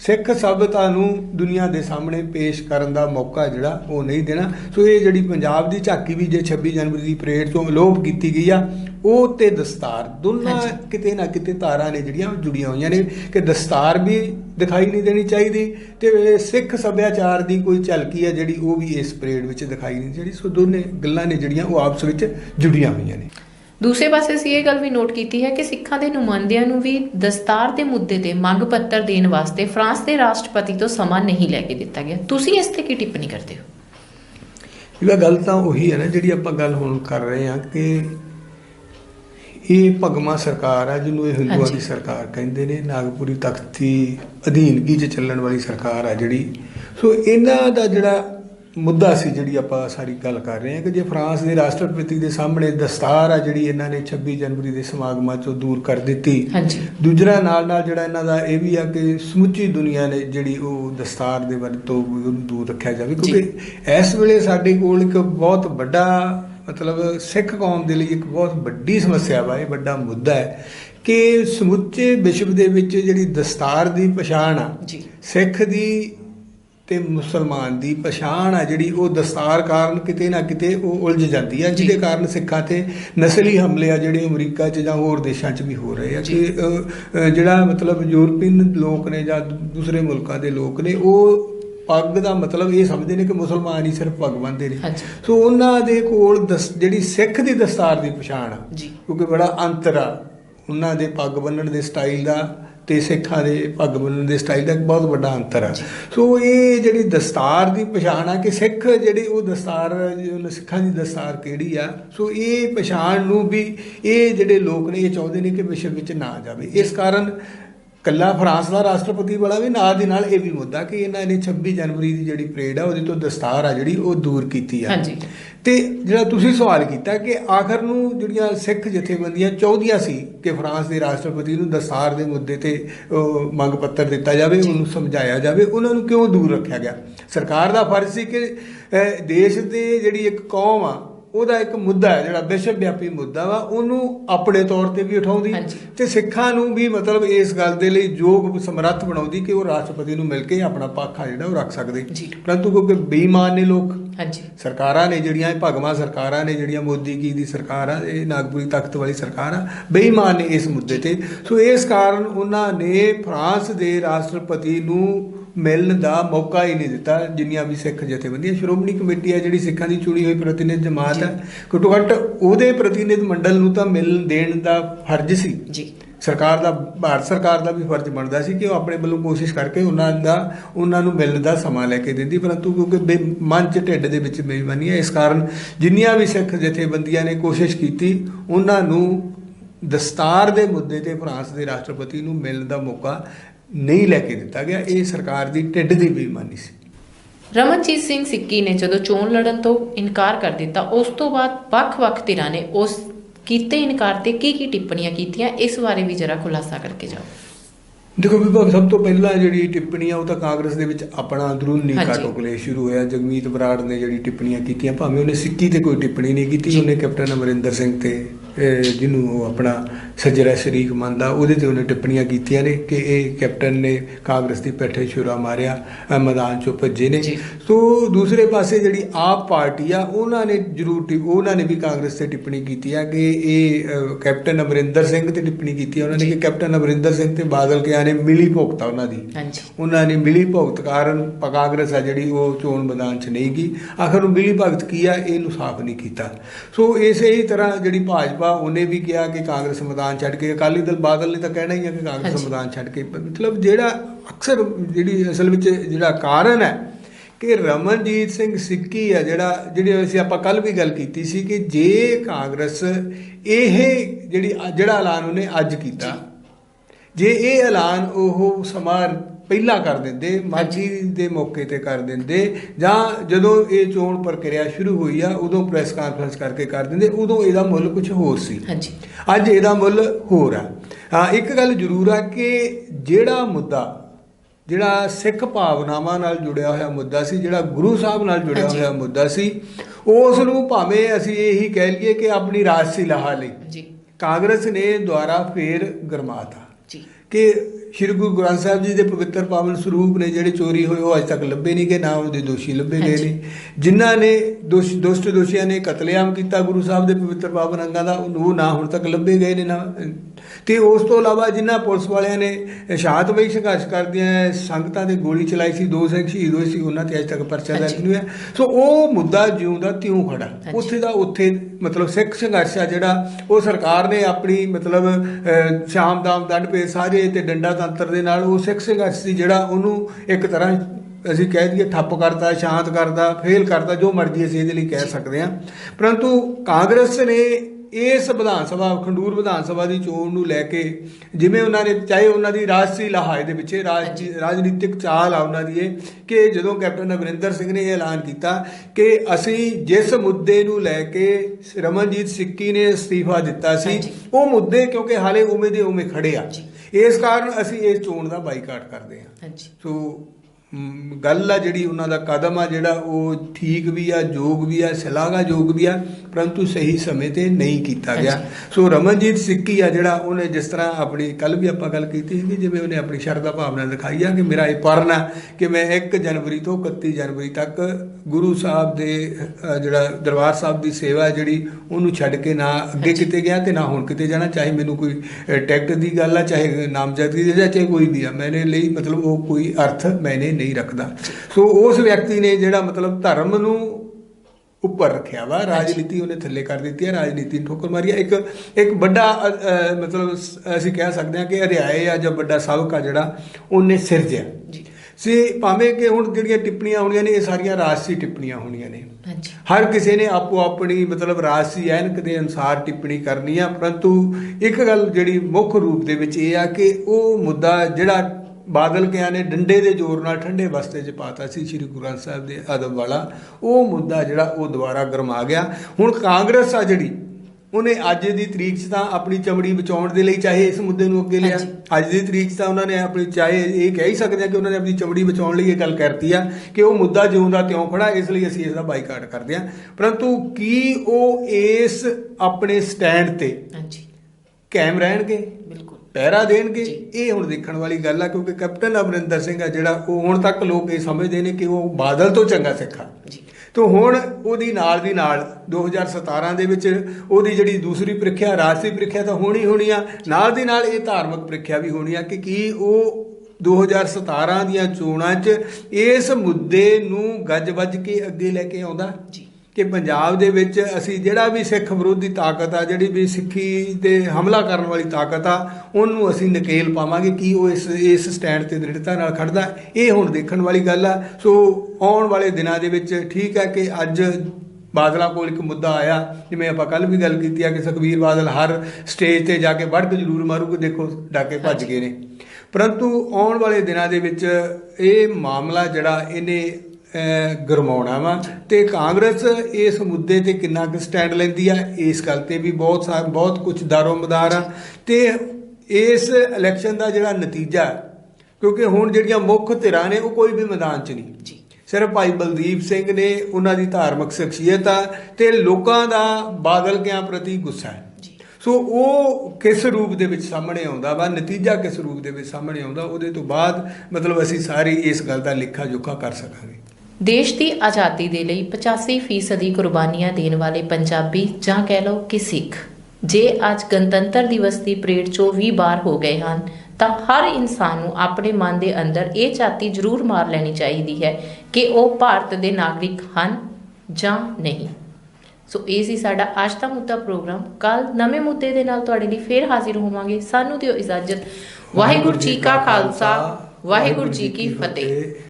ਸਿੱਖ ਸਭਿਅਤਾ ਨੂੰ ਦੁਨੀਆ ਦੇ ਸਾਹਮਣੇ ਪੇਸ਼ ਕਰਨ ਦਾ ਮੌਕਾ ਜਿਹੜਾ ਉਹ ਨਹੀਂ ਦੇਣਾ। ਸੋ ਇਹ ਜਿਹੜੀ ਪੰਜਾਬ ਦੀ ਝਾਕੀ ਵੀ ਜੇ 26 ਜਨਵਰੀ ਦੀ ਪਰੇਡ ਤੋਂ ਅਲੋਪ ਕੀਤੀ ਗਈ ਆ ਉਹ ਤੇ ਦਸਤਾਰ ਦੋਨਾਂ। ਕਿਤੇ ਨਾ ਕਿਤੇ ਤਾਰਾਂ ਨੇ ਜਿਹੜੀਆਂ ਜੁੜੀਆਂ ਹੋਈਆਂ ਨੇ ਕਿ ਦਸਤਾਰ ਵੀ ਦਿਖਾਈ ਨਹੀਂ ਦੇਣੀ ਚਾਹੀਦੀ ਤੇ ਸਿੱਖ ਸੱਭਿਆਚਾਰ ਦੀ ਕੋਈ ਝਲਕੀ ਹੈ ਜਿਹੜੀ ਉਹ ਵੀ ਇਸ ਪਰੇਡ ਵਿੱਚ ਦਿਖਾਈ ਨਹੀਂ ਜਿਹੜੀ ਸੋ ਦੋਨੇ ਗੱਲਾਂ ਨੇ ਜਿਹੜੀਆਂ ਉਹ ਆਪਸ ਵਿੱਚ ਜੁੜੀਆਂ ਹੋਈਆਂ ਨੇ। ਦੂਸਰੇ ਪਾਸੇ ਅਸੀਂ ਇਹ ਗੱਲ ਵੀ ਨੋਟ ਕੀਤੀ ਹੈ ਕਿ ਸਿੱਖਾਂ ਦੇ ਨੁਮਾਇੰਦਿਆਂ ਨੂੰ ਵੀ ਦਸਤਾਰ ਦੇ ਮੁੱਦੇ ਤੇ ਮੰਗ ਪੱਤਰ ਦੇਣ ਵਾਸਤੇ ਫਰਾਂਸ ਦੇ ਰਾਸ਼ਟਰਪਤੀ ਤੋਂ ਸਮਾਂ ਨਹੀਂ ਲੈ ਕੇ ਦਿੱਤਾ ਗਿਆ। ਤੁਸੀਂ ਇਸ ਤੇ ਕੀ ਟਿੱਪਣੀ ਕਰਦੇ ਹੋ? ਇਹ ਗੱਲ ਤਾਂ ਉਹੀ ਹੈ ਨਾ ਜਿਹੜੀ ਆਪਾਂ ਗੱਲ ਹੁਣ ਕਰ ਰਹੇ ਹਾਂ ਕਿ ਇਹ ਭਗਮਾ ਸਰਕਾਰ ਆ ਜਿਹਨੂੰ ਇਹ ਹਿੰਦੂਆਂ। ਦੀ ਸਰਕਾਰ ਕਹਿੰਦੇ ਨੇ ਨਾਗਪੁਰੀ ਤਖਤ ਅਧੀਨਗੀ 'ਚ ਚੱਲਣ ਵਾਲੀ ਸਰਕਾਰ ਆ ਜਿਹੜੀ। ਸੋ ਇਹਨਾਂ ਦਾ ਜਿਹੜਾ ਮੁੱਦਾ ਸੀ ਜਿਹੜੀ ਆਪਾਂ ਸਾਰੀ ਗੱਲ ਕਰ ਰਹੇ ਹਾਂ ਕਿ ਜੇ ਫਰਾਂਸ ਦੇ ਰਾਸ਼ਟਰਪਤੀ ਦੇ ਸਾਹਮਣੇ ਦਸਤਾਰ ਆ ਜਿਹੜੀ ਇਹਨਾਂ ਨੇ 26 ਜਨਵਰੀ ਦੇ ਸਮਾਗਮਾਂ 'ਚੋਂ ਦੂਰ ਕਰ ਦਿੱਤੀ। ਹਾਂਜੀ। ਦੂਜਰਾ ਨਾਲ ਨਾਲ ਜਿਹੜਾ ਇਹਨਾਂ ਦਾ ਇਹ ਵੀ ਆ ਕਿ ਸਮੁੱਚੀ ਦੁਨੀਆ ਨੇ ਜਿਹੜੀ ਉਹ ਦਸਤਾਰ ਦੇ ਵੱਲ ਤੋਂ ਵੀ ਉਹਨੂੰ ਦੂਰ ਰੱਖਿਆ ਜਾਵੇ। ਕਿਉਂਕਿ ਇਸ ਵੇਲੇ ਸਾਡੇ ਕੋਲ ਇੱਕ ਬਹੁਤ ਵੱਡਾ ਮਤਲਬ ਸਿੱਖ ਕੌਮ ਦੇ ਲਈ ਇੱਕ ਬਹੁਤ ਵੱਡੀ ਸਮੱਸਿਆ ਵਾ ਇਹ ਵੱਡਾ ਮੁੱਦਾ ਹੈ ਕਿ ਸਮੁੱਚੇ ਵਿਸ਼ਵ ਦੇ ਵਿੱਚ ਜਿਹੜੀ ਦਸਤਾਰ ਦੀ ਪਛਾਣ ਆ ਜੀ। ਸਿੱਖ ਦੀ ਤੇ ਮੁਸਲਮਾਨ ਦੀ ਪਛਾਣ ਆ ਜਿਹੜੀ ਉਹ ਦਸਤਾਰ ਕਾਰਨ ਕਿਤੇ ਨਾ ਕਿਤੇ ਉਹ ਉਲਝ ਜਾਂਦੀ ਆ। ਜਿਹਦੇ ਕਾਰਨ ਸਿੱਖਾਂ ਤੇ ਨਸਲੀ ਹਮਲੇ ਆ ਜਿਹੜੇ ਅਮਰੀਕਾ 'ਚ ਜਾਂ ਹੋਰ ਦੇਸ਼ਾਂ 'ਚ ਵੀ ਹੋ ਰਹੇ ਆ ਅ, ਜਿਹੜਾ ਮਤਲਬ ਯੂਰਪੀਅਨ ਲੋਕ ਨੇ ਜਾਂ ਦੂਸਰੇ ਮੁਲਕਾਂ ਦੇ ਲੋਕ ਨੇ ਉਹ ਪੱਗ ਦਾ ਮਤਲਬ ਇਹ ਸਮਝਦੇ ਨੇ ਕਿ ਮੁਸਲਮਾਨ ਹੀ ਸਿਰਫ ਪੱਗ ਬੰਨ੍ਹਦੇ ਨੇ। ਸੋ ਉਹਨਾਂ ਦੇ ਕੋਲ ਜਿਹੜੀ ਸਿੱਖ ਦੀ ਦਸਤਾਰ ਦੀ ਪਛਾਣ ਆ। ਕਿਉਂਕਿ ਬੜਾ ਅੰਤਰ ਆ ਉਹਨਾਂ ਦੇ ਪੱਗ ਬੰਨਣ ਦੇ ਸਟਾਈਲ ਦਾ ਤੇ ਸਿੱਖਾਂ ਦੇ ਪੱਗ ਬੰਨਣ ਦੇ ਸਟਾਈਲ ਦਾ ਇੱਕ ਬਹੁਤ ਵੱਡਾ ਅੰਤਰ ਆ। ਸੋ ਇਹ ਜਿਹੜੀ ਦਸਤਾਰ ਦੀ ਪਛਾਣ ਆ ਕਿ ਸਿੱਖ ਜਿਹੜੀ ਉਹ ਦਸਤਾਰ ਸਿੱਖਾਂ ਦੀ ਦਸਤਾਰ ਕਿਹੜੀ ਆ? ਸੋ ਇਹ ਪਛਾਣ ਨੂੰ ਵੀ ਇਹ ਜਿਹੜੇ ਲੋਕ ਨੇ ਇਹ ਚਾਹੁੰਦੇ ਨੇ ਕਿ ਵਿਸ਼ਵ ਵਿੱਚ ਨਾ ਜਾਵੇ। ਇਸ ਕਾਰਨ ਕੱਲਾ ਫਰਾਂਸ ਦਾ ਰਾਸ਼ਟਰਪਤੀ ਵਾਲਾ ਵੀ ਨਾਲ ਦੀ ਨਾਲ ਇਹ ਵੀ ਮੁੱਦਾ ਕਿ ਇਹਨਾਂ ਨੇ 26 ਜਨਵਰੀ ਦੀ ਜਿਹੜੀ ਪਰੇਡ ਆ, ਉਹਦੇ ਤੋਂ ਦਸਤਾਰ ਆ ਜਿਹੜੀ, ਉਹ ਦੂਰ ਕੀਤੀ ਆ। ਹਾਂਜੀ। ਤੇ ਜਿਹੜਾ ਤੁਸੀਂ ਸਵਾਲ ਕੀਤਾ ਕਿ ਆਖਰ ਨੂੰ ਜਿਹੜੀਆਂ ਸਿੱਖ ਜਥੇਬੰਦੀਆਂ ਚਾਹੁੰਦੀਆਂ ਸੀ ਕਿ ਫਰਾਂਸ ਦੇ ਰਾਸ਼ਟਰਪਤੀ ਨੂੰ ਦਸਤਾਰ ਦੇ ਮੁੱਦੇ ਤੇ ਮੰਗ ਪੱਤਰ ਦਿੱਤਾ ਜਾਵੇ ਉਹਨੂੰ ਸਮਝਾਇਆ ਜਾਵੇ ਉਹਨਾਂ ਨੂੰ ਕਿਉਂ ਦੂਰ ਰੱਖਿਆ ਗਿਆ? ਸਰਕਾਰ ਦਾ ਫਰਜ਼ ਸੀ ਕਿ ਦੇਸ਼ ਦੇ ਜਿਹੜੀ ਇੱਕ ਕੌਮ ਆ ਉਹਦਾ ਇੱਕ ਮੁੱਦਾ ਹੈ ਜਿਹੜਾ ਵਿਸ਼ਵ ਵਿਆਪੀ ਮੁੱਦਾ ਵਾ ਉਹਨੂੰ ਆਪਣੇ ਤੌਰ ਤੇ ਵੀ ਉਠਾਉਂਦੀ। ਤੇ ਸਿੱਖਾਂ ਨੂੰ ਵੀ ਮਤਲਬ ਇਸ ਗੱਲ ਦੇ ਲਈ ਯੋਗ ਸਮਰੱਥ ਬਣਾਉਂਦੀ ਕਿ ਉਹ ਰਾਸ਼ਟਰਪਤੀ ਨੂੰ ਮਿਲ ਕੇ ਆਪਣਾ ਪੱਖ ਆ ਜਿਹੜਾ ਉਹ ਰੱਖ ਸਕਦੇ। ਪਰੰਤੂ ਕਿਉਂਕਿ ਬੇਈਮਾਨ ਨੇ ਲੋਕ ਹਾਂਜੀ ਸਰਕਾਰਾਂ ਨੇ ਜਿਹੜੀਆਂ ਭਗਵਾਂ ਸਰਕਾਰਾਂ ਨੇ ਜਿਹੜੀਆਂ ਮੋਦੀ ਕੀ ਦੀ ਸਰਕਾਰ ਆ ਇਹ ਨਾਗਪੁਰੀ ਤਖਤ ਵਾਲੀ ਸਰਕਾਰ ਆ ਬੇਈਮਾਨ ਨੇ ਇਸ ਮੁੱਦੇ ਤੇ ਸੋ ਇਸ ਕਾਰਨ ਉਹਨਾਂ ਨੇ ਫਰਾਂਸ ਦੇ ਰਾਸ਼ਟਰਪਤੀ ਨੂੰ ਮਿਲਣ ਦਾ ਮੌਕਾ ਹੀ ਨਹੀਂ ਦਿੱਤਾ ਜਿੰਨੀਆਂ ਵੀ ਸਿੱਖ ਜਥੇਬੰਦੀਆਂ। ਸ਼੍ਰੋਮਣੀ ਕਮੇਟੀ ਹੈ ਜਿਹੜੀ ਸਿੱਖਾਂ ਦੀ ਚੁਣੀ ਹੋਈ ਪ੍ਰਤੀਨਿਧ ਜਮਾਤ ਹੈ ਘੱਟੋ ਘੱਟ ਉਹਦੇ ਪ੍ਰਤੀਨਿਧ ਮੰਡਲ ਨੂੰ ਤਾਂ ਮਿਲਣ ਦੇਣ ਦਾ ਫਰਜ਼ ਸੀ। ਜੀ। ਸਰਕਾਰ ਦਾ ਭਾਰਤ ਸਰਕਾਰ ਦਾ ਵੀ ਫਰਜ਼ ਬਣਦਾ ਸੀ ਕਿ ਉਹ ਆਪਣੇ ਵੱਲੋਂ ਕੋਸ਼ਿਸ਼ ਕਰਕੇ ਉਹਨਾਂ ਦਾ ਉਹਨਾਂ ਨੂੰ ਮਿਲਣ ਦਾ ਸਮਾਂ ਲੈ ਕੇ ਦਿੰਦੀ ਪਰੰਤੂ ਕਿਉਂਕਿ ਮਨ ਚ ਢਿੱਡ ਦੇ ਵਿੱਚ ਬੇਈਮਾਨੀ ਹੈ ਇਸ ਕਾਰਨ ਜਿੰਨੀਆਂ ਵੀ ਸਿੱਖ ਜਥੇਬੰਦੀਆਂ ਨੇ ਕੋਸ਼ਿਸ਼ ਕੀਤੀ ਉਹਨਾਂ ਨੂੰ ਦਸਤਾਰ ਦੇ ਮੁੱਦੇ ਤੇ ਫਰਾਂਸ ਦੇ ਰਾਸ਼ਟਰਪਤੀ ਨੂੰ ਮਿਲਣ ਦਾ ਮੌਕਾ ਨਹੀਂ ਲੈ ਕੇ ਦਿੱਤਾ ਗਿਆ ਇਹ ਸਰਕਾਰ ਦੀ ਢਿੱਡ ਦੀ ਬੇਈਮਾਨੀ ਸੀ। ਰਮਨਜੀਤ ਸਿੰਘ ਸਿੱਕੀ ਨੇ ਜਦੋਂ ਚੋਣ ਲੜਨ ਤੋਂ ਇਨਕਾਰ ਕਰ ਦਿੱਤਾ ਉਸ ਤੋਂ ਬਾਅਦ ਵੱਖ-ਵੱਖ ਧਿਰਾਂ ਨੇ ਉਸ ਕੀਤੇ ਇਨਕਾਰ ਤੇ ਕੀ ਕੀ ਟਿੱਪਣੀਆਂ ਕੀਤੀਆਂ ਇਸ ਬਾਰੇ ਵੀ ਜਰਾ ਖੁਲਾਸਾ ਕਰਕੇ ਜਾਓ। ਦੇਖੋ ਵਿਭਾਗ ਸਭ ਤੋਂ ਪਹਿਲਾਂ ਜਿਹੜੀ ਟਿੱਪਣੀ ਆ ਉਹ ਤਾਂ ਕਾਂਗਰਸ ਦੇ ਵਿੱਚ ਆਪਣਾ ਅੰਦਰੂਨੀ ਹਾਂਜੀ। ਕਾਟੋ ਕਲੇਸ਼ ਸ਼ੁਰੂ ਹੋਇਆ। ਜਗਮੀਤ ਬਰਾੜ ਨੇ ਜਿਹੜੀ ਟਿੱਪਣੀਆਂ ਕੀਤੀਆਂ ਭਾਵੇਂ ਉਹਨੇ ਸਿੱਕੀ ਤੇ ਕੋਈ ਟਿੱਪਣੀ ਨਹੀਂ ਕੀਤੀ ਉਹਨੇ ਕੈਪਟਨ ਅਮਰਿੰਦਰ ਸਿੰਘ ਤੇ ਜਿਹਨੂੰ ਉਹ ਆਪਣਾ ਸੱਜਰਾ ਸ਼ਰੀਕ ਮੰਨਦਾ ਉਹਦੇ ਤੇ ਉਹਨੇ ਟਿੱਪਣੀਆਂ ਕੀਤੀਆਂ ਨੇ ਕਿ ਇਹ ਕੈਪਟਨ ਨੇ ਕਾਂਗਰਸ ਦੀ ਪੈਠੇ ਛੁਰਾ ਮਾਰਿਆ ਮੈਦਾਨ ਚੋਂ ਭੱਜੇ ਨੇ। ਸੋ ਦੂਸਰੇ ਪਾਸੇ ਜਿਹੜੀ ਆਪ ਪਾਰਟੀ ਆ ਉਹਨਾਂ ਨੇ ਜ਼ਰੂਰ ਉਹਨਾਂ ਨੇ ਵੀ ਕਾਂਗਰਸ ਤੇ ਟਿੱਪਣੀ ਕੀਤੀ ਆ ਕਿ ਇਹ ਕੈਪਟਨ ਅਮਰਿੰਦਰ ਸਿੰਘ ਤੇ ਟਿੱਪਣੀ ਕੀਤੀ ਉਹਨਾਂ ਨੇ ਕਿ ਕੈਪਟਨ ਅਮਰਿੰਦਰ ਸਿੰਘ ਤੇ ਬਾਦਲ ਕਿਆ ਨੇ ਮਿਲੀ ਭੁਗਤਾ ਉਹਨਾਂ ਦੀ। ਉਹਨਾਂ ਨੇ ਮਿਲੀ ਭੁਗਤ ਕਾਰਨ ਕਾਂਗਰਸ ਆ ਜਿਹੜੀ ਉਹ ਚੋਣ ਮੈਦਾਨ 'ਚ ਨਹੀਂ ਗਈ। ਆਖਰ ਉਹ ਮਿਲੀ ਭਗਤ ਕੀ ਆ? ਇਹਨੂੰ ਸਾਫ਼ ਨਹੀਂ ਕੀਤਾ। ਸੋ ਇਸੇ ਹੀ ਤਰ੍ਹਾਂ ਜਿਹੜੀ ਭਾਜਪਾ ਉਹਨੇ ਵੀ ਕਿਹਾ ਕਿ ਕਾਂਗਰਸ ਮੈਦਾਨ ਛੱਡ ਕੇ ਅਕਾਲੀ ਦਲ ਬਾਦਲ ਨੇ ਤਾਂ ਕਹਿਣਾ ਹੀ ਆ ਕਿ ਕਾਂਗਰਸ। ਮੈਦਾਨ ਛੱਡ ਕੇ ਮਤਲਬ ਜਿਹੜਾ ਅਕਸਰ ਜਿਹੜੀ ਅਸਲ ਵਿੱਚ ਜਿਹੜਾ ਕਾਰਨ ਹੈ ਕਿ ਰਮਨਜੀਤ ਸਿੰਘ ਸਿੱਕੀ ਆ ਜਿਹੜਾ ਜਿਹੜੇ ਅਸੀਂ ਆਪਾਂ ਕੱਲ ਵੀ ਗੱਲ ਕੀਤੀ ਸੀ ਕਿ ਜੇ ਕਾਂਗਰਸ ਇਹ ਜਿਹੜੀ ਜਿਹੜਾ ਐਲਾਨ ਉਹਨੇ ਅੱਜ ਕੀਤਾ ਜੇ ਇਹ ਐਲਾਨ ਉਹ ਸਮਾਂ ਪਹਿਲਾਂ ਕਰ ਦਿੰਦੇ ਮਾਝੀ ਦੇ ਮੌਕੇ ਤੇ ਕਰ ਦਿੰਦੇ ਜਾਂ ਜਦੋਂ ਇਹ ਚੋਣ ਪ੍ਰਕਿਰਿਆ ਸ਼ੁਰੂ ਹੋਈ ਆ ਉਦੋਂ ਪ੍ਰੈਸ ਕਾਨਫਰੰਸ ਕਰਕੇ ਕਰ ਦਿੰਦੇ ਉਦੋਂ ਇਹਦਾ ਮੁੱਲ ਕੁਝ ਹੋਰ ਸੀ। ਹਾਂਜੀ। ਅੱਜ ਇਹਦਾ ਮੁੱਲ ਹੋਰ ਆ। ਹਾਂ ਇੱਕ ਗੱਲ ਜ਼ਰੂਰ ਆ ਕਿ ਜਿਹੜਾ ਮੁੱਦਾ ਜਿਹੜਾ ਸਿੱਖ ਭਾਵਨਾਵਾਂ ਨਾਲ ਜੁੜਿਆ ਹੋਇਆ ਮੁੱਦਾ ਸੀ ਜਿਹੜਾ ਗੁਰੂ ਸਾਹਿਬ ਨਾਲ ਜੁੜਿਆ। ਹੋਇਆ ਮੁੱਦਾ ਸੀ ਉਸ ਨੂੰ ਭਾਵੇਂ ਅਸੀਂ ਇਹੀ ਕਹਿ ਲਈਏ ਕਿ ਆਪਣੀ ਰਾਜਸੀ ਲਾਹਾ ਲਈ ਜੀ। ਕਾਂਗਰਸ ਨੇ ਦੁਆਰਾ ਫੇਰ ਗਰਮਾਤਾ। ਜੀ। ਕਿ ਸ਼੍ਰੀ ਗੁਰੂ ਗ੍ਰੰਥ ਸਾਹਿਬ ਜੀ ਦੇ ਪਵਿੱਤਰ ਪਾਵਨ ਸਰੂਪ ਨੇ ਜਿਹੜੇ ਚੋਰੀ ਹੋਏ ਉਹ ਅਜੇ ਤੱਕ ਲੱਭੇ ਨਹੀਂ ਗਏ ਨਾ ਉਹਦੇ ਦੋਸ਼ੀ ਲੱਭੇ ਗਏ। ਨੇ ਜਿਨ੍ਹਾਂ ਨੇ ਦੋਸ਼ ਦੁਸ਼ਟ ਦੋਸ਼ੀਆਂ ਨੇ ਕਤਲੇਆਮ ਕੀਤਾ ਗੁਰੂ ਸਾਹਿਬ ਦੇ ਪਵਿੱਤਰ ਪਾਵਨ ਅੰਗਾਂ ਦਾ ਉਹ ਨਾ ਹੁਣ ਤੱਕ ਲੱਭੇ ਗਏ ਨੇ ਨਾ ਤੇ ਉਸ ਤੋਂ ਇਲਾਵਾ ਜਿਨ੍ਹਾਂ ਪੁਲਿਸ ਵਾਲਿਆਂ ਨੇ ਸ਼ਾਂਤਮਈ ਸੰਘਰਸ਼ ਕਰਦਿਆਂ ਸੰਗਤਾਂ ਤੇ ਗੋਲੀ ਚਲਾਈ ਸੀ ਦੋ ਸਿੰਘ ਸ਼ਹੀਦ ਹੋਏ ਸੀ ਉਹਨਾਂ ਤੇ ਅਜੇ ਤੱਕ ਪਰਚਾ ਦਰਜ। ਨਹੀਂ ਹੋਇਆ ਸੋ ਉਹ ਮੁੱਦਾ ਜਿਉਂਦਾ ਤਿਉਂ ਖੜਾ। ਉੱਥੇ ਦਾ ਉੱਥੇ ਮਤਲਬ ਸਿੱਖ ਸੰਘਰਸ਼ ਆ ਜਿਹੜਾ ਉਹ ਸਰਕਾਰ ਨੇ ਆਪਣੀ ਮਤਲਬ ਸ਼ਾਮ ਦਾਮ ਦੰਡ ਪੇ ਸਾਰੇ ਤੇ ਡੰਡਾ ਤੰਤਰ ਦੇ ਨਾਲ ਉਹ ਸਿੱਖ ਸੰਘਰਸ਼ ਸੀ ਜਿਹੜਾ ਉਹਨੂੰ ਇੱਕ ਤਰ੍ਹਾਂ ਅਸੀਂ ਕਹਿ ਦਈਏ ਠੱਪ ਕਰਦਾ ਸ਼ਾਂਤ ਕਰਦਾ ਫੇਲ ਕਰਦਾ ਜੋ ਮਰਜ਼ੀ ਅਸੀਂ ਇਹਦੇ ਲਈ ਕਹਿ ਸਕਦੇ ਹਾਂ ਪਰੰਤੂ ਕਾਂਗਰਸ ਨੇ ਇਸ ਵਿਧਾਨ ਸਭਾ ਖੰਡੂਰ ਵਿਧਾਨ ਸਭਾ ਦੀ ਚੋਣ ਨੂੰ ਲੈ ਕੇ ਜਿਵੇਂ ਉਹਨਾਂ ਨੇ ਚਾਹੇ ਉਹਨਾਂ ਦੀ ਰਾਜਸੀ ਲਹਾਏ ਦੇ ਪਿੱਛੇ ਰਾਜ ਰਾਜਨੀਤਿਕ ਚਾਲ ਆ ਉਹਨਾਂ ਦੀ ਇਹ ਕਿ ਜਦੋਂ ਕੈਪਟਨ ਅਮਰਿੰਦਰ ਸਿੰਘ ਨੇ ਇਹ ਐਲਾਨ ਕੀਤਾ ਕਿ ਅਸੀਂ ਜਿਸ ਮੁੱਦੇ ਨੂੰ ਲੈ ਕੇ ਰਮਨਜੀਤ ਸਿੱਕੀ ਨੇ ਅਸਤੀਫਾ ਦਿੱਤਾ ਸੀ। ਉਹ ਮੁੱਦੇ ਕਿਉਂਕਿ ਹਾਲੇ ਉਵੇਂ ਦੇ ਉਵੇਂ ਖੜੇ ਆ। ਇਸ ਕਾਰਨ ਅਸੀਂ ਇਸ ਚੋਣ ਦਾ ਬਾਈਕਾਟ ਕਰਦੇ ਹਾਂ। ਹਾਂਜੀ। ਸੋ ਗੱਲ ਆ ਜਿਹੜੀ ਉਹਨਾਂ ਦਾ ਕਦਮ ਆ ਜਿਹੜਾ ਉਹ ਠੀਕ ਵੀ ਆ ਯੋਗ ਵੀ ਆ ਸ਼ਲਾਘਾਯੋਗ ਵੀ ਆ ਪਰੰਤੂ ਸਹੀ ਸਮੇਂ ਤੇ ਨਹੀਂ ਕੀਤਾ ਗਿਆ। ਸੋ ਰਮਨਜੀਤ ਸਿੱਕੀ ਆ ਜਿਹੜਾ ਉਹਨੇ ਜਿਸ ਤਰ੍ਹਾਂ ਆਪਣੀ ਕੱਲ ਵੀ ਆਪਾਂ ਗੱਲ ਕੀਤੀ ਸੀ ਜਿਵੇਂ ਉਹਨੇ ਆਪਣੀ ਸ਼ਰਧਾ ਭਾਵਨਾ ਦਿਖਾਈ ਆ ਕਿ ਮੇਰਾ ਇਹ ਪਰਨ ਆ ਕਿ ਮੈਂ 1 ਜਨਵਰੀ ਤੋਂ 31 ਜਨਵਰੀ ਤੱਕ ਗੁਰੂ ਸਾਹਿਬ ਦੇ ਜਿਹੜਾ ਦਰਬਾਰ ਸਾਹਿਬ ਦੀ ਸੇਵਾ ਜਿਹੜੀ ਉਹਨੂੰ ਛੱਡ ਕੇ ਨਾ ਅੱਗੇ। ਕਿਤੇ ਗਿਆ ਤੇ ਨਾ ਹੁਣ ਕਿਤੇ ਜਾਣਾ ਚਾਹੇ ਮੈਨੂੰ ਕੋਈ ਟਿਕਟ ਦੀ ਗੱਲ ਆ ਚਾਹੇ ਨਾਮਜ਼ਦਗੀ ਦੀ ਜਾਂ ਚਾਹੇ ਕੋਈ ਵੀ ਆ ਮੈਨੇ ਲਈ ਮਤਲਬ ਉਹ ਕੋਈ ਅਰਥ ਮੈਨੇ ਨਹੀਂ ਰੱਖਦਾ। ਸੋ ਉਸ ਵਿਅਕਤੀ ਨੇ ਜਿਹੜਾ ਮਤਲਬ ਧਰਮ ਨੂੰ ਉੱਪਰ ਰੱਖਿਆ ਵਾ ਰਾਜਨੀਤੀ ਉਹਨੇ ਥੱਲੇ ਕਰ ਦਿੱਤੀ ਹੈ ਰਾਜਨੀਤੀ ਨੂੰ ਠੋਕਰ ਮਾਰੀ ਹੈ ਇੱਕ ਇੱਕ ਵੱਡਾ ਮਤਲਬ ਅਸੀਂ ਕਹਿ ਸਕਦੇ ਹਾਂ ਕਿ ਅਧਿਆਏ ਆ ਜਾਂ ਵੱਡਾ ਸਬਕ ਆ ਜਿਹੜਾ ਉਹਨੇ ਸਿਰਜਿਆ ਜੀ। ਸੀ ਭਾਵੇਂ ਕਿ ਹੁਣ ਜਿਹੜੀਆਂ ਟਿੱਪਣੀਆਂ ਹੋਣੀਆਂ ਨੇ ਇਹ ਸਾਰੀਆਂ ਰਾਜਸੀ ਟਿੱਪਣੀਆਂ ਹੋਣੀਆਂ ਨੇ। ਹਾਂਜੀ। ਹਰ ਕਿਸੇ ਨੇ ਆਪੋ ਆਪਣੀ ਮਤਲਬ ਰਾਜਸੀ ਐਨਕ ਦੇ ਅਨੁਸਾਰ ਟਿੱਪਣੀ ਕਰਨੀ ਆ ਪਰੰਤੂ ਇੱਕ ਗੱਲ ਜਿਹੜੀ ਮੁੱਖ ਰੂਪ ਦੇ ਵਿੱਚ ਇਹ ਆ ਕਿ ਉਹ ਮੁੱਦਾ ਜਿਹੜਾ ਬਾਦਲ ਕਿਆ ਨੇ ਡੰਡੇ ਦੇ ਜ਼ੋਰ ਨਾਲ ਠੰਡੇ ਬਸਤੇ 'ਚ ਪਾਤਾ ਸੀ ਸ੍ਰੀ ਗੁਰੂ ਗ੍ਰੰਥ ਸਾਹਿਬ ਦੇ ਅਦਬ ਵਾਲਾ। ਉਹ ਮੁੱਦਾ ਜਿਹੜਾ ਉਹ ਦੁਬਾਰਾ ਗਰਮਾ ਗਿਆ। ਹੁਣ ਕਾਂਗਰਸ ਆ ਜਿਹੜੀ ਉਹਨੇ ਅੱਜ ਦੀ ਤਰੀਕ 'ਚ ਤਾਂ ਆਪਣੀ ਚਮੜੀ ਬਚਾਉਣ ਦੇ ਲਈ ਚਾਹੇ ਇਸ ਮੁੱਦੇ ਨੂੰ ਅੱਗੇ ਲਿਆ। ਅੱਜ ਦੀ ਤਰੀਕ 'ਚ ਤਾਂ ਉਹਨਾਂ ਨੇ ਆਪਣੀ ਚਾਹੇ ਇਹ ਕਹਿ ਹੀ ਸਕਦੇ ਆ ਕਿ ਉਹਨਾਂ ਨੇ ਆਪਣੀ ਚਮੜੀ ਬਚਾਉਣ ਲਈ ਇਹ ਗੱਲ ਕਰਤੀ ਆ ਕਿ ਉਹ ਮੁੱਦਾ ਜਿਉਂਦਾ ਤਿਉਂ ਖੜਾ ਇਸ ਲਈ ਅਸੀਂ ਇਸ ਦਾ ਬਾਈਕਾਟ ਕਰਦੇ ਆ। ਪਰੰਤੂ ਕੀ ਉਹ ਇਸ ਆਪਣੇ ਸਟੈਂਡ ਤੇ ਹਾਂਜੀ। ਕਾਇਮ ਰਹਿਣਗੇ? ਬਿਲਕੁਲ। ਪਹਿਰਾ ਦੇਣਗੇ। ਇਹ ਹੁਣ ਦੇਖਣ ਵਾਲੀ ਗੱਲ ਆ ਕਿਉਂਕਿ ਕੈਪਟਨ ਅਮਰਿੰਦਰ ਸਿੰਘ ਆ ਜਿਹੜਾ ਉਹ ਹੁਣ ਤੱਕ ਲੋਕ ਇਹ ਸਮਝਦੇ ਨੇ ਕਿ ਉਹ ਬਾਦਲ ਤੋਂ ਚੰਗਾ ਸਿੱਖਾ ਜੀ। ਤੋ ਹੁਣ ਉਹਦੀ ਨਾਲ ਦੀ ਨਾਲ 2017 ਦੇ ਵਿੱਚ ਉਹਦੀ ਜਿਹੜੀ ਦੂਸਰੀ ਪ੍ਰੀਖਿਆ ਰਾਜਸੀ ਪ੍ਰੀਖਿਆ ਤਾਂ ਹੋਣੀ ਹੋਣੀ ਆ। ਨਾਲ ਦੀ ਨਾਲ ਇਹ ਧਾਰਮਿਕ ਪ੍ਰੀਖਿਆ ਵੀ ਹੋਣੀ ਆ ਕਿ ਕੀ ਉਹ 2017 ਦੀਆਂ ਚੋਣਾਂ 'ਚ ਇਸ ਮੁੱਦੇ ਨੂੰ ਗੱਜ-ਵੱਜ ਕੇ ਅੱਗੇ ਲੈ ਕੇ ਆਉਂਦਾ? ਜੀ। ਕਿ ਪੰਜਾਬ ਦੇ ਵਿੱਚ ਅਸੀਂ ਜਿਹੜਾ ਵੀ ਸਿੱਖ ਵਿਰੋਧੀ ਤਾਕਤ ਆ, ਜਿਹੜੀ ਵੀ ਸਿੱਖੀ ਤੇ ਹਮਲਾ ਕਰਨ ਵਾਲੀ ਤਾਕਤ ਆ, ਉਹਨੂੰ ਅਸੀਂ ਨਕੇਲ ਪਾਵਾਂਗੇ ਕਿ ਉਹ ਇਸ ਇਸ ਸਟੈਂਡ ਤੇ ਦ੍ਰਿੜਤਾ ਨਾਲ ਖੜਦਾ ਇਹ ਹੁਣ ਦੇਖਣ ਵਾਲੀ ਗੱਲ ਆ। ਸੋ ਆਉਣ ਵਾਲੇ ਦਿਨਾਂ ਦੇ ਵਿੱਚ ਠੀਕ ਹੈ ਕਿ ਅੱਜ ਬਾਦਲਾਂ ਕੋਲ ਇੱਕ ਮੁੱਦਾ ਆਇਆ, ਜਿਵੇਂ ਆਪਾਂ ਕੱਲ ਵੀ ਗੱਲ ਕੀਤੀ ਆ ਕਿ ਸੁਖਬੀਰ ਬਾਦਲ ਹਰ ਸਟੇਜ ਤੇ ਜਾ ਕੇ ਵੱਢ ਕੇ ਜ਼ਰੂਰ ਮਾਰੂਗੇ। ਦੇਖੋ, ਡਾਕੇ ਭੱਜ ਗਏ ਨੇ। ਪਰੰਤੂ ਆਉਣ ਵਾਲੇ ਦਿਨਾਂ ਦੇ ਵਿੱਚ ਇਹ ਮਾਮਲਾ ਜਿਹੜਾ, ਇਹਨੇ ਗਰਮਾਉਣਾ ਵਾ। ਤੇ ਕਾਂਗਰਸ ਇਸ ਮੁੱਦੇ ਤੇ ਕਿੰਨਾ ਕੁ ਸਟੈਂਡ ਲੈਂਦੀ ਆ ਇਸ ਗੱਲ ਤੇ ਵੀ ਬਹੁਤ ਸਾ- ਬਹੁਤ ਕੁਝ ਦਾਰੋਮਦਾਰ ਆ। ਤੇ ਇਸ ਇਲੈਕਸ਼ਨ ਦਾ ਜਿਹੜਾ ਨਤੀਜਾ ਕਿਉਂਕਿ ਹੁਣ ਜਿਹੜੀਆਂ ਮੁੱਖ ਧਿਰਾਂ ਨੇ ਉਹ ਕੋਈ ਵੀ ਮੈਦਾਨ 'ਚ ਨਹੀਂ। ਜੀ। ਸਿਰਫ ਭਾਈ ਬਲਦੀਪ ਸਿੰਘ ਨੇ ਉਹਨਾਂ ਦੀ ਧਾਰਮਿਕ ਸ਼ਖਸੀਅਤ ਆ ਤੇ ਲੋਕਾਂ ਦਾ ਬਾਦਲ ਕਿਆਂ ਪ੍ਰਤੀ ਗੁੱਸਾ ਹੈ। ਸੋ ਉਹ ਕਿਸ ਰੂਪ ਦੇ ਵਿੱਚ ਸਾਹਮਣੇ ਆਉਂਦਾ ਵਾ ਨਤੀਜਾ ਕਿਸ ਰੂਪ ਦੇ ਵਿੱਚ ਸਾਹਮਣੇ ਆਉਂਦਾ ਉਹਦੇ ਤੋਂ ਬਾਅਦ ਮਤਲਬ ਅਸੀਂ ਸਾਰੀ ਇਸ ਗੱਲ ਦਾ ਲੇਖਾ ਜੋਖਾ ਕਰ ਸਕਾਂਗੇ। ਦੇਸ਼ ਦੀ ਆਜ਼ਾਦੀ ਦੇ ਲਈ 85% ਦੀ ਕੁਰਬਾਨੀਆਂ ਦੇਣ ਵਾਲੇ ਪੰਜਾਬੀ, ਜਾਂ ਕਹਿ ਲਓ ਕਿ ਸਿੱਖ, ਜੇ ਅੱਜ ਗਣਤੰਤਰ ਦਿਵਸ ਦੀ ਪਰੇਡ 'ਚੋਂ ਵੀ ਬਾਹਰ ਹੋ ਗਏ ਹਨ, ਤਾਂ ਹਰ ਇਨਸਾਨ ਨੂੰ ਆਪਣੇ ਮਨ ਦੇ ਅੰਦਰ ਇਹ ਝਾਤੀ ਜ਼ਰੂਰ ਮਾਰ ਲੈਣੀ ਚਾਹੀਦੀ ਹੈ ਕਿ ਉਹ ਭਾਰਤ ਦੇ ਨਾਗਰਿਕ ਹਨ ਜਾਂ ਨਹੀਂ। ਸੋ ਇਹ ਸੀ ਸਾਡਾ ਅੱਜ ਦਾ ਮੁੱਦਾ ਪ੍ਰੋਗਰਾਮ। ਕੱਲ ਨਵੇਂ ਮੁੱਦੇ ਦੇ ਨਾਲ ਤੁਹਾਡੇ ਲਈ ਫੇਰ ਹਾਜ਼ਰ ਹੋਵਾਂਗੇ। ਸਾਨੂੰ ਦਿਓ ਇਜਾਜ਼ਤ। ਵਾਹਿਗੁਰੂ ਜੀ ਕਾ ਖਾਲਸਾ, ਵਾਹਿਗੁਰੂ ਜੀ ਕੀ ਫਤਿਹ।